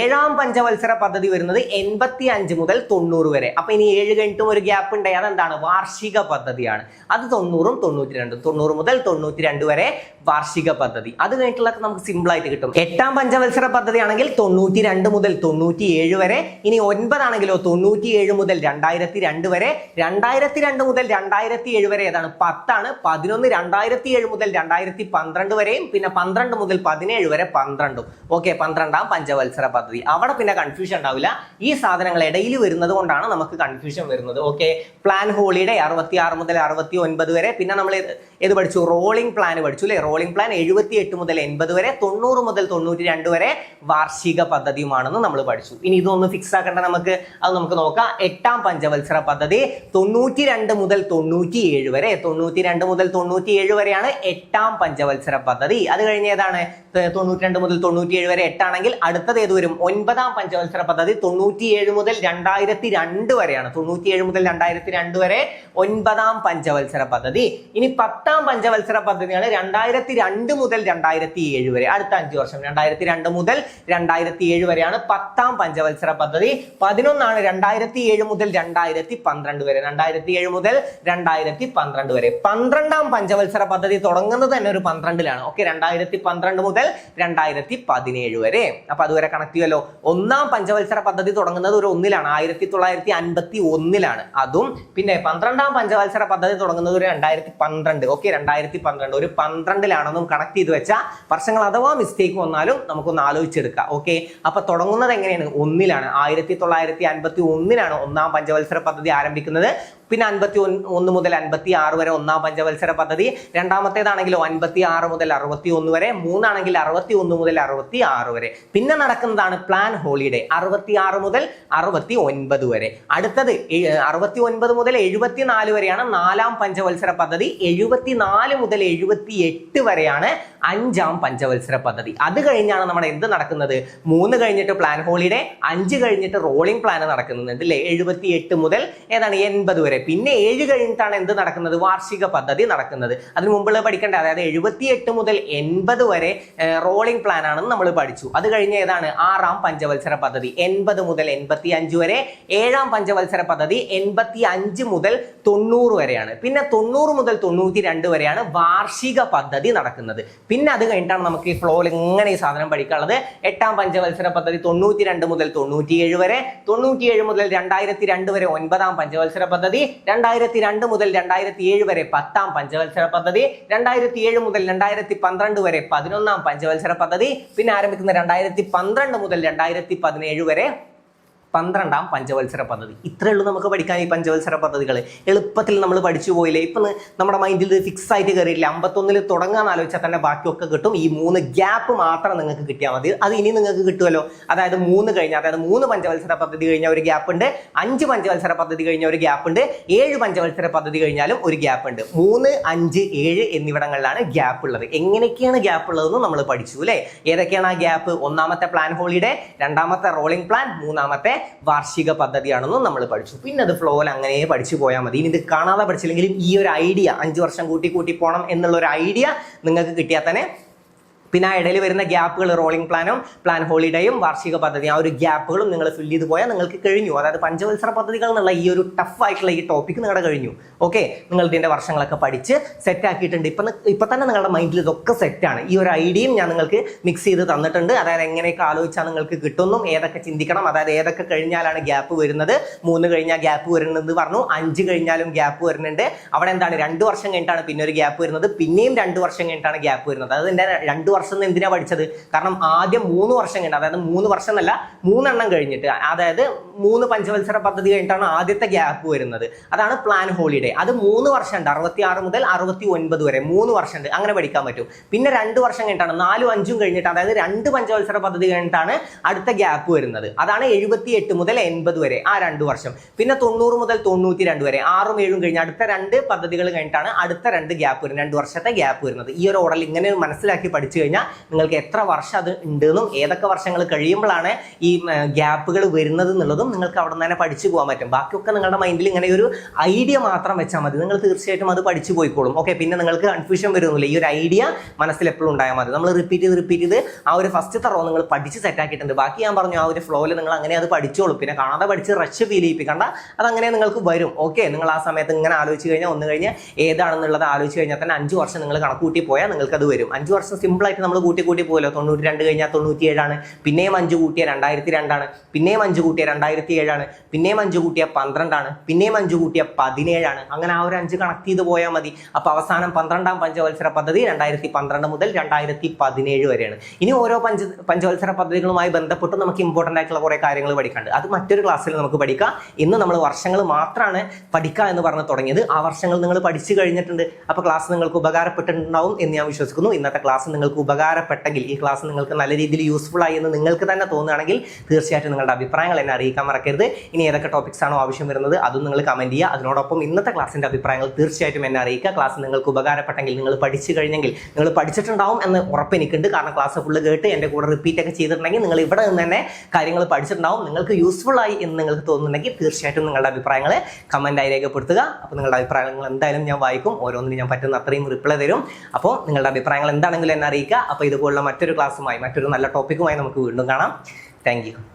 ഏഴാം പഞ്ചവത്സര പദ്ധതി വരുന്നത് എൺപത്തി അഞ്ച് മുതൽ തൊണ്ണൂറ് വരെ. അപ്പൊ ഇനി ഏഴ് കഴിഞ്ഞിട്ടും ഒരു ഗ്യാപ്പ് ഉണ്ട്. അതെന്താണ്? വാർഷിക പദ്ധതിയാണ്. അത് തൊണ്ണൂറും തൊണ്ണൂറ്റി രണ്ടും തൊണ്ണൂറ് മുതൽ തൊണ്ണൂറ്റി രണ്ട് വരെ വാർഷിക പദ്ധതി. അത് കഴിഞ്ഞിട്ടുള്ളതൊക്കെ നമുക്ക് സിമ്പിൾ ആയിട്ട് കിട്ടും. എട്ടാം പഞ്ചവത്സര പദ്ധതിയാണെങ്കിൽ തൊണ്ണൂറ്റി രണ്ട് മുതൽ തൊണ്ണൂറ്റി ഏഴ് വരെ. ഇനി ഒൻപതാണെങ്കിലോ തൊണ്ണൂറ്റി ഏഴ് മുതൽ രണ്ടായിരത്തി രണ്ട് വരെ. രണ്ടായിരത്തി രണ്ട് മുതൽ രണ്ടായിരത്തി ഏഴ് വരെ ഏതാണ്? പത്താണ്. പതിനൊന്ന് രണ്ടായിരത്തി ഏഴ് മുതൽ രണ്ടായിരത്തി പന്ത്രണ്ട് വരെയും പിന്നെ പന്ത്രണ്ട് മുതൽ പതിനേഴ് വരെ പന്ത്രണ്ടും. ഓക്കെ പന്ത്രണ്ടാം പഞ്ചവത്സര പദ്ധതി. അവിടെ പിന്നെ കൺഫ്യൂഷൻ ഉണ്ടാവില്ല. ഈ സാധനങ്ങൾ ഇടയിൽ വരുന്നത് കൊണ്ടാണ് നമുക്ക് കൺഫ്യൂഷൻ വരുന്നത്. ഓക്കെ പ്ലാൻ ഹോളിഡേ അറുപത്തി ആറ് മുതൽ അറുപത്തി ഒൻപത് വരെ പിന്നെ നമ്മൾ ഏത് പഠിച്ചു? റോളിംഗ് പ്ലാൻ പഠിച്ചു അല്ലെ? റോളിംഗ് പ്ലാൻ എഴുപത്തി എട്ട് മുതൽ എൺപത് വരെ തൊണ്ണൂറ് മുതൽ തൊണ്ണൂറ്റി രണ്ട് വരെ വാർഷിക പദ്ധതിയുമാണെന്ന് നമ്മൾ പഠിച്ചു. ഇനി ഇതൊന്ന് ഫിക്സ് ആക്കേണ്ട നമുക്ക്. അത് നമുക്ക് നോക്കാം. എട്ടാം പഞ്ചവത്സര പദ്ധതി തൊണ്ണൂറ്റി രണ്ട് മുതൽ തൊണ്ണൂറ്റി ഏഴ് വരെ. തൊണ്ണൂറ്റി രണ്ട് മുതൽ തൊണ്ണൂറ്റി ഏഴ് വരെയാണ് എട്ടാം പഞ്ചവത്സര പദ്ധതി. അത് കഴിഞ്ഞ് ഏതാണ്? തൊണ്ണൂറ്റി രണ്ട് മുതൽ തൊണ്ണൂറ്റി ഏഴ് വരെ എട്ടാണെങ്കിൽ അടുത്തത് ഏത് വരും? ഒൻപതാം പഞ്ചവത്സര പദ്ധതി തൊണ്ണൂറ്റിയേഴ് മുതൽ രണ്ടായിരത്തി രണ്ട് വരെയാണ്. തൊണ്ണൂറ്റിയേഴ് മുതൽ രണ്ടായിരത്തി രണ്ട് വരെ ഒൻപതാം പഞ്ചവത്സര പദ്ധതി. ഇനി പത്താം പഞ്ചവത്സര പദ്ധതിയാണ് രണ്ടായിരത്തി രണ്ട് മുതൽ രണ്ടായിരത്തി ഏഴ് വരെ. അടുത്ത അഞ്ച് വർഷം. രണ്ടായിരത്തി രണ്ട് മുതൽ രണ്ടായിരത്തി ഏഴ് വരെയാണ് പത്താം പഞ്ചവത്സര പദ്ധതി. പതിനൊന്നാണ് രണ്ടായിരത്തി ഏഴ് മുതൽ രണ്ടായിരത്തി പന്ത്രണ്ട് വരെ. രണ്ടായിരത്തി ഏഴ് മുതൽ രണ്ടായിരത്തി പന്ത്രണ്ട് വരെ. പന്ത്രണ്ടാം പഞ്ചവത്സര പദ്ധതി തുടങ്ങുന്നത് തന്നെ ഒരു പന്ത്രണ്ടിലാണ്. ഓക്കെ രണ്ടായിരത്തി പന്ത്രണ്ട് മുതൽ രണ്ടായിരത്തി പതിനേഴ് വരെ. അപ്പൊ അതുവരെ കണക്ട് ചെയ്യുമല്ലോ ഒന്നാം പഞ്ചവത്സര പദ്ധതി തുടങ്ങുന്നത് ഒരു ഒന്നിലാണ്. ആയിരത്തി തൊള്ളായിരത്തി അൻപത്തി ഒന്നിലാണ് അതും പിന്നെ പന്ത്രണ്ടാം പഞ്ചവത്സര പദ്ധതി തുടങ്ങുന്നത് ഒരു രണ്ടായിരത്തി പന്ത്രണ്ട് ഓക്കെ രണ്ടായിരത്തി പന്ത്രണ്ട് ഒരു പന്ത്രണ്ടിലാണെന്നും കണക്ട് ചെയ്ത് വെച്ചാൽ വർഷങ്ങൾ അഥവാ മിസ്റ്റേക്ക് വന്നാലും നമുക്കൊന്ന് ആലോചിച്ചെടുക്കാം. ഓക്കെ അപ്പൊ തുടങ്ങുന്നത് എങ്ങനെയാണ്? ഒന്നിലാണ്. ആയിരത്തി തൊള്ളായിരത്തി അൻപത്തി ഒന്നിലാണ് ഒന്നാം പഞ്ചവത്സര പദ്ധതി ആരംഭിക്കുന്നത്. പിന്നെ അൻപത്തി ഒന്ന് മുതൽ അൻപത്തി ആറ് വരെ ഒന്നാം പഞ്ചവത്സര പദ്ധതി. രണ്ടാമത്തേതാണെങ്കിലോ അൻപത്തി ആറ് മുതൽ അറുപത്തി ഒന്ന് വരെ. മൂന്നാണെങ്കിൽ അറുപത്തി ഒന്ന് മുതൽ അറുപത്തി ആറ് വരെ. പിന്നെ നടക്കുന്നതാണ് പ്ലാൻ ഹോളിഡേ അറുപത്തി ആറ് മുതൽ അറുപത്തി ഒൻപത് വരെ. അടുത്തത് അറുപത്തി ഒൻപത് മുതൽ എഴുപത്തി നാല് വരെയാണ് നാലാം പഞ്ചവത്സര പദ്ധതി. എഴുപത്തിനാല് മുതൽ എഴുപത്തി എട്ട് വരെയാണ് അഞ്ചാം പഞ്ചവത്സര പദ്ധതി. അത് കഴിഞ്ഞാണ് നമ്മുടെ എന്ത് നടക്കുന്നത്? മൂന്ന് കഴിഞ്ഞിട്ട് പ്ലാൻ ഹോളിഡേ അഞ്ച് കഴിഞ്ഞിട്ട് റോളിംഗ് പ്ലാൻ നടക്കുന്നുണ്ട് അല്ലേ എഴുപത്തി എട്ട് മുതൽ ഏതാണ്? എൺപത് വരെ. പിന്നെ ഏഴ് കഴിഞ്ഞിട്ടാണ് എന്ത് നടക്കുന്നത്? വാർഷിക പദ്ധതി നടക്കുന്നത്. അതിന് മുമ്പുള്ള പഠിക്കേണ്ട? അതായത് എഴുപത്തി എട്ട് മുതൽ എൺപത് വരെ റോളിംഗ് പ്ലാൻ ആണെന്ന് നമ്മൾ പഠിച്ചു. അത് കഴിഞ്ഞ് ഏതാണ്? ആറാം പഞ്ചവത്സര പദ്ധതി എൺപത് മുതൽ എൺപത്തി അഞ്ച് വരെ ഏഴാം പഞ്ചവത്സര പദ്ധതി എൺപത്തി അഞ്ച് മുതൽ തൊണ്ണൂറ് വരെയാണ്. പിന്നെ തൊണ്ണൂറ് മുതൽ തൊണ്ണൂറ്റി രണ്ട് വരെയാണ് വാർഷിക പദ്ധതി നടക്കുന്നത്. പിന്നെ അത് കഴിഞ്ഞിട്ടാണ് നമുക്ക് ഈ ഫ്ലോയിൽ ഇങ്ങനെ ഈ സാധനം പഠിക്കാനുള്ളത്. എട്ടാം പഞ്ചവത്സര പദ്ധതി തൊണ്ണൂറ്റി രണ്ട് മുതൽ തൊണ്ണൂറ്റിയേഴ് വരെ തൊണ്ണൂറ്റിയേഴ് മുതൽ രണ്ടായിരത്തി രണ്ട് വരെ ഒൻപതാം പഞ്ചവത്സര പദ്ധതി രണ്ടായിരത്തി രണ്ട് മുതൽ രണ്ടായിരത്തി ഏഴ് വരെ പത്താം പഞ്ചവത്സര പദ്ധതി രണ്ടായിരത്തി ഏഴ് മുതൽ രണ്ടായിരത്തി പന്ത്രണ്ട് വരെ പതിനൊന്നാം പഞ്ചവത്സര പദ്ധതി പിന്നെ ആരംഭിക്കുന്ന രണ്ടായിരത്തി പന്ത്രണ്ട് രണ്ടായിരത്തി പതിനേഴ് വരെ പന്ത്രണ്ടാം പഞ്ചവത്സര പദ്ധതി. ഇത്രയേ ഉള്ളൂ നമുക്ക് പഠിക്കാൻ ഈ പഞ്ചവത്സര പദ്ധതികൾ. എളുപ്പത്തിൽ നമ്മൾ പഠിച്ചു പോയില്ലേ? ഇപ്പം നമ്മുടെ മൈൻഡിൽ ഫിക്സ് ആയിട്ട് കയറിയില്ല അമ്പത്തൊന്നിൽ തുടങ്ങാൻ ആലോചിച്ചാൽ തന്നെ ബാക്കിയൊക്കെ കിട്ടും. ഈ മൂന്ന് ഗ്യാപ്പ് മാത്രം നിങ്ങൾക്ക് കിട്ടിയാൽ മതി. അത് ഇനി നിങ്ങൾക്ക് കിട്ടുമല്ലോ. അതായത് മൂന്ന് കഴിഞ്ഞ അതായത് മൂന്ന് പഞ്ചവത്സര പദ്ധതി കഴിഞ്ഞ ഒരു ഗ്യാപ്പ് ഉണ്ട്. അഞ്ച് പഞ്ചവത്സര പദ്ധതി കഴിഞ്ഞ ഒരു ഗ്യാപ്പ് ഉണ്ട്. ഏഴ് പഞ്ചവത്സര പദ്ധതി കഴിഞ്ഞാലും ഒരു ഗ്യാപ്പ് ഉണ്ട്. മൂന്ന് അഞ്ച് ഏഴ് എന്നിവിടങ്ങളിലാണ് ഗ്യാപ്പ് ഉള്ളത്. എങ്ങനെയൊക്കെയാണ് ഗ്യാപ്പ് ഉള്ളതെന്ന് നമ്മൾ പഠിച്ചു അല്ലേ? ഏതൊക്കെയാണ് ആ ഗ്യാപ്പ് ഒന്നാമത്തെ പ്ലാൻ ഹോളിഡേ രണ്ടാമത്തെ റോളിംഗ് പ്ലാൻ മൂന്നാമത്തെ വാർഷിക പദ്ധതിയാണെന്നും നമ്മൾ പഠിച്ചു. പിന്നെ അത് ഫ്ലോയിൽ അങ്ങനെ പഠിച്ചു പോയാൽ മതി. ഇനി ഇത് കാണാതെ പഠിച്ചില്ലെങ്കിലും ഈ ഒരു ഐഡിയ അഞ്ച് വർഷം കൂട്ടി കൂട്ടി പോകണം എന്നുള്ള ഒരു ഐഡിയ നിങ്ങൾക്ക് കിട്ടിയാൽ തന്നെ പിന്നെ ആ ഇടയിൽ വരുന്ന ഗ്യാപ്പുകൾ റോളിംഗ് പ്ലാനും പ്ലാൻ ഹോളിഡേയും വാർഷിക പദ്ധതി ആ ഒരു ഗ്യാപ്പുകളും നിങ്ങൾ ഫില്ല് ചെയ്ത് പോയാൽ നിങ്ങൾക്ക് കഴിഞ്ഞു. അതായത് പഞ്ചവത്സര പദ്ധതികൾ എന്നുള്ള ഈ ഒരു ടഫ് ആയിട്ടുള്ള ഈ ടോപ്പിക് നിങ്ങളുടെ കഴിഞ്ഞു. ഓക്കെ നിങ്ങൾ ഇതിന്റെ വർഷങ്ങളൊക്കെ പഠിച്ച് സെറ്റ് ആക്കിയിട്ടുണ്ട്. ഇപ്പം ഇപ്പം തന്നെ നിങ്ങളുടെ മൈൻഡിൽ ഇതൊക്കെ സെറ്റാണ് ഈ ഒരു ഐഡിയയും ഞാൻ നിങ്ങൾക്ക് മിക്സ് ചെയ്ത് തന്നിട്ടുണ്ട്. അതായത് എങ്ങനെയൊക്കെ ആലോചിച്ചാൽ നിങ്ങൾക്ക് കിട്ടുന്നു ഏതൊക്കെ ചിന്തിക്കണം അതായത് ഏതൊക്കെ കഴിഞ്ഞാലാണ് ഗ്യാപ്പ് വരുന്നത് മൂന്ന് കഴിഞ്ഞാൽ ഗ്യാപ്പ് വരുന്നത് പറഞ്ഞു അഞ്ച് കഴിഞ്ഞാലും ഗ്യാപ്പ് വരുന്നുണ്ട്. അവിടെ എന്താണ്? രണ്ട് വർഷം കഴിഞ്ഞിട്ടാണ് പിന്നെ ഒരു ഗ്യാപ്പ് വരുന്നത്. പിന്നെയും രണ്ട് വർഷം കഴിഞ്ഞിട്ടാണ് ഗ്യാപ്പ് വരുന്നത്. അതായത് എന്റെ രണ്ട് വർഷം എന്തിനാ പഠിച്ചത്? കാരണം ആദ്യം മൂന്ന് വർഷം കഴിഞ്ഞു അതായത് മൂന്ന് വർഷം എന്നല്ല മൂന്നെണ്ണം കഴിഞ്ഞിട്ട് അതായത് മൂന്ന് പഞ്ചവത്സര പദ്ധതി കഴിഞ്ഞിട്ടാണ് ആദ്യത്തെ ഗ്യാപ്പ് വരുന്നത്. അതാണ് പ്ലാൻ ഹോളിഡേ അത് മൂന്ന് വർഷം ഉണ്ട് അറുപത്തി ആറ് മുതൽ അറുപത്തി ഒൻപത് വരെ മൂന്ന് വർഷം ഉണ്ട് അങ്ങനെ പഠിക്കാൻ പറ്റും. പിന്നെ രണ്ട് വർഷം കഴിഞ്ഞിട്ടാണ് നാലും അഞ്ചും കഴിഞ്ഞിട്ട് അതായത് രണ്ട് പഞ്ചവത്സര പദ്ധതി കഴിഞ്ഞിട്ടാണ് അടുത്ത ഗ്യാപ്പ് വരുന്നത്. അതാണ് എഴുപത്തി എട്ട് മുതൽ എൺപത് വരെ ആ രണ്ട് വർഷം. പിന്നെ തൊണ്ണൂറ് മുതൽ തൊണ്ണൂറ്റി രണ്ട് വരെ ആറും ഏഴും കഴിഞ്ഞ് അടുത്ത രണ്ട് പദ്ധതികൾ കഴിഞ്ഞിട്ടാണ് അടുത്ത രണ്ട് ഗ്യാപ്പ് വരുന്നത് രണ്ട് വർഷത്തെ ഗ്യാപ്പ് വരുന്നത്. ഈ ഒരു ഓർഡറിൽ ഇങ്ങനെ മനസ്സിലാക്കി പഠിച്ചു നിങ്ങൾക്ക് എത്ര വർഷം അത് ഉണ്ടെന്നും ഏതൊക്കെ വർഷങ്ങൾ കഴിയുമ്പോഴാണ് ഈ ഗ്യാപ്പുകൾ വരുന്നത് എന്നുള്ളതും നിങ്ങൾക്ക് അവിടെ നിന്ന് തന്നെ പഠിച്ചു പോകാൻ പറ്റും. ബാക്കിയൊക്കെ നിങ്ങളുടെ മൈൻഡിൽ ഇങ്ങനെ ഒരു ഐഡിയ മാത്രം വെച്ചാൽ മതി. നിങ്ങൾ തീർച്ചയായിട്ടും അത് പഠിച്ചു പോയിക്കോളും. ഓക്കെ പിന്നെ നിങ്ങൾക്ക് കൺഫ്യൂഷൻ വരുന്നില്ല. ഈ ഒരു ഐഡിയ മനസ്സിൽ എപ്പോഴും ഉണ്ടായാൽ മതി. നമ്മൾ റിപ്പീറ്റ് ചെയ്ത് റിപ്പീറ്റ് ചെയ്ത് ആ ഒരു ഫസ്റ്റ് തറവ് നിങ്ങൾ പഠിച്ച് സെറ്റ് ആക്കിയിട്ടുണ്ട്. ബാക്കി ഞാൻ പറഞ്ഞു ആ ഒരു ഫ്ലോയിൽ നിങ്ങൾ അങ്ങനെ അത് പഠിച്ചോളൂ. പിന്നെ കാണാതെ പഠിച്ച് റഷ് ഫീൽ ചെയ്യിപ്പിക്കണ്ട. അങ്ങനെ നിങ്ങൾക്ക് വരും. ഓക്കെ നിങ്ങൾ ആ സമയത്ത് ഇങ്ങനെ ആലോചിച്ച് കഴിഞ്ഞാൽ ഒന്ന് കഴിഞ്ഞ് ഏതാണെന്നുള്ളത് ആലോചിച്ച് കഴിഞ്ഞാൽ തന്നെ അഞ്ച് വർഷം നിങ്ങൾ കണക്കൂട്ടി പോയാൽ നിങ്ങൾക്ക് അത് വരും. അഞ്ച് വർഷം സിമ്പിൾ ആയിട്ട് നമ്മൾ കൂട്ടി കൂട്ടി പോകുമല്ലോ തൊണ്ണൂറ്റി രണ്ട് കഴിഞ്ഞാൽ തൊണ്ണൂറ്റി ഏഴാണ് പിന്നെയും അഞ്ച് കൂട്ടിയ രണ്ടായിരത്തി രണ്ടാണ് പിന്നെയും അഞ്ച് കൂട്ടിയ രണ്ടായിരത്തി ഏഴാണ് പിന്നെയും അഞ്ച് കൂട്ടിയ പന്ത്രണ്ടാണ്. പിന്നെയും അഞ്ച് കൂട്ടിയ പതിനേഴാണ്. അങ്ങനെ ആ ഒരു അഞ്ച് കണക്ട് ചെയ്ത് പോയാൽ മതി. അപ്പോൾ അവസാനം പന്ത്രണ്ടാം പഞ്ചവത്സര പദ്ധതി രണ്ടായിരത്തി പന്ത്രണ്ട് മുതൽ രണ്ടായിരത്തി പതിനേഴ് വരെയാണ്. ഇനി ഓരോ പഞ്ച പഞ്ചവത്സര പദ്ധതികളുമായി ബന്ധപ്പെട്ട് നമുക്ക് ഇമ്പോർട്ടന്റ് ആയിട്ടുള്ള കുറേ കാര്യങ്ങൾ പഠിക്കാണ്ട് അത് മറ്റൊരു ക്ലാസ്സിൽ നമുക്ക് പഠിക്കാം. ഇന്ന് നമ്മൾ വർഷങ്ങൾ മാത്രമാണ് പഠിക്കുക എന്ന് പറഞ്ഞ് തുടങ്ങിയത്. ആ വർഷങ്ങൾ നിങ്ങൾ പഠിച്ചു കഴിഞ്ഞിട്ടുണ്ട്. അപ്പോൾ ക്ലാസ് നിങ്ങൾക്ക് ഉപകാരപ്പെട്ടിട്ടുണ്ടാവും എന്ന് ഞാൻ വിശ്വസിക്കുന്നു. ഇന്നത്തെ ക്ലാസ് നിങ്ങൾക്ക് ഉപകാരപ്പെട്ടെങ്കിൽ ഈ ക്ലാസ് നിങ്ങൾക്ക് നല്ല രീതിയിൽ യൂസ്ഫുൾ ആയി എന്ന് നിങ്ങൾക്ക് തന്നെ തോന്നുകയാണെങ്കിൽ തീർച്ചയായിട്ടും നിങ്ങളുടെ അഭിപ്രായങ്ങൾ എന്നെ അറിയിക്കാൻ മറക്കരുത്. ഇനി ഏതൊക്കെ ടോപ്പിക്സ് ആണോ ആവശ്യം വരുന്നത് അതും നിങ്ങൾ കമന്റ് ചെയ്യുക. അതിനോടൊപ്പം ഇന്നത്തെ ക്ലാസ്സിന്റെ അഭിപ്രായങ്ങൾ തീർച്ചയായിട്ടും എന്നെ അറിയിക്കുക. ക്ലാസ് നിങ്ങൾക്ക് ഉപകാരപ്പെട്ടെങ്കിൽ നിങ്ങൾ പഠിച്ചു കഴിഞ്ഞെങ്കിൽ നിങ്ങൾ പഠിച്ചിട്ടുണ്ടാവും എന്ന് ഉറപ്പ് എനിക്കുണ്ട്. കാരണം ക്ലാസ് ഫുള്ള് കേട്ട് എന്റെ കൂടെ റിപ്പീറ്റ് ഒക്കെ ചെയ്തിട്ടുണ്ടെങ്കിൽ നിങ്ങൾ ഇവിടെ നിന്ന് തന്നെ കാര്യങ്ങൾ പഠിച്ചിട്ടുണ്ടാവും. നിങ്ങൾക്ക് യൂസ്ഫുൾ ആയി എന്ന് നിങ്ങൾക്ക് തോന്നുന്നുണ്ടെങ്കിൽ തീർച്ചയായിട്ടും നിങ്ങളുടെ അഭിപ്രായങ്ങളെ കമന്റായി രേഖപ്പെടുത്തുക. അപ്പോൾ നിങ്ങളുടെ അഭിപ്രായങ്ങൾ എന്തായാലും ഞാൻ വായിക്കും. ഓരോന്നിനും ഞാൻ പറ്റുന്ന അത്രയും റിപ്ലൈ തരും. അപ്പോൾ നിങ്ങളുടെ അഭിപ്രായങ്ങൾ എന്താണെങ്കിലും എന്നെ അറിയിക്കുക. അപ്പോൾ ഇതുപോലുള്ള മറ്റൊരു ക്ലാസ്സുമായി മറ്റൊരു നല്ല ടോപ്പിക്കുമായി നമുക്ക് വീണ്ടും കാണാം. താങ്ക്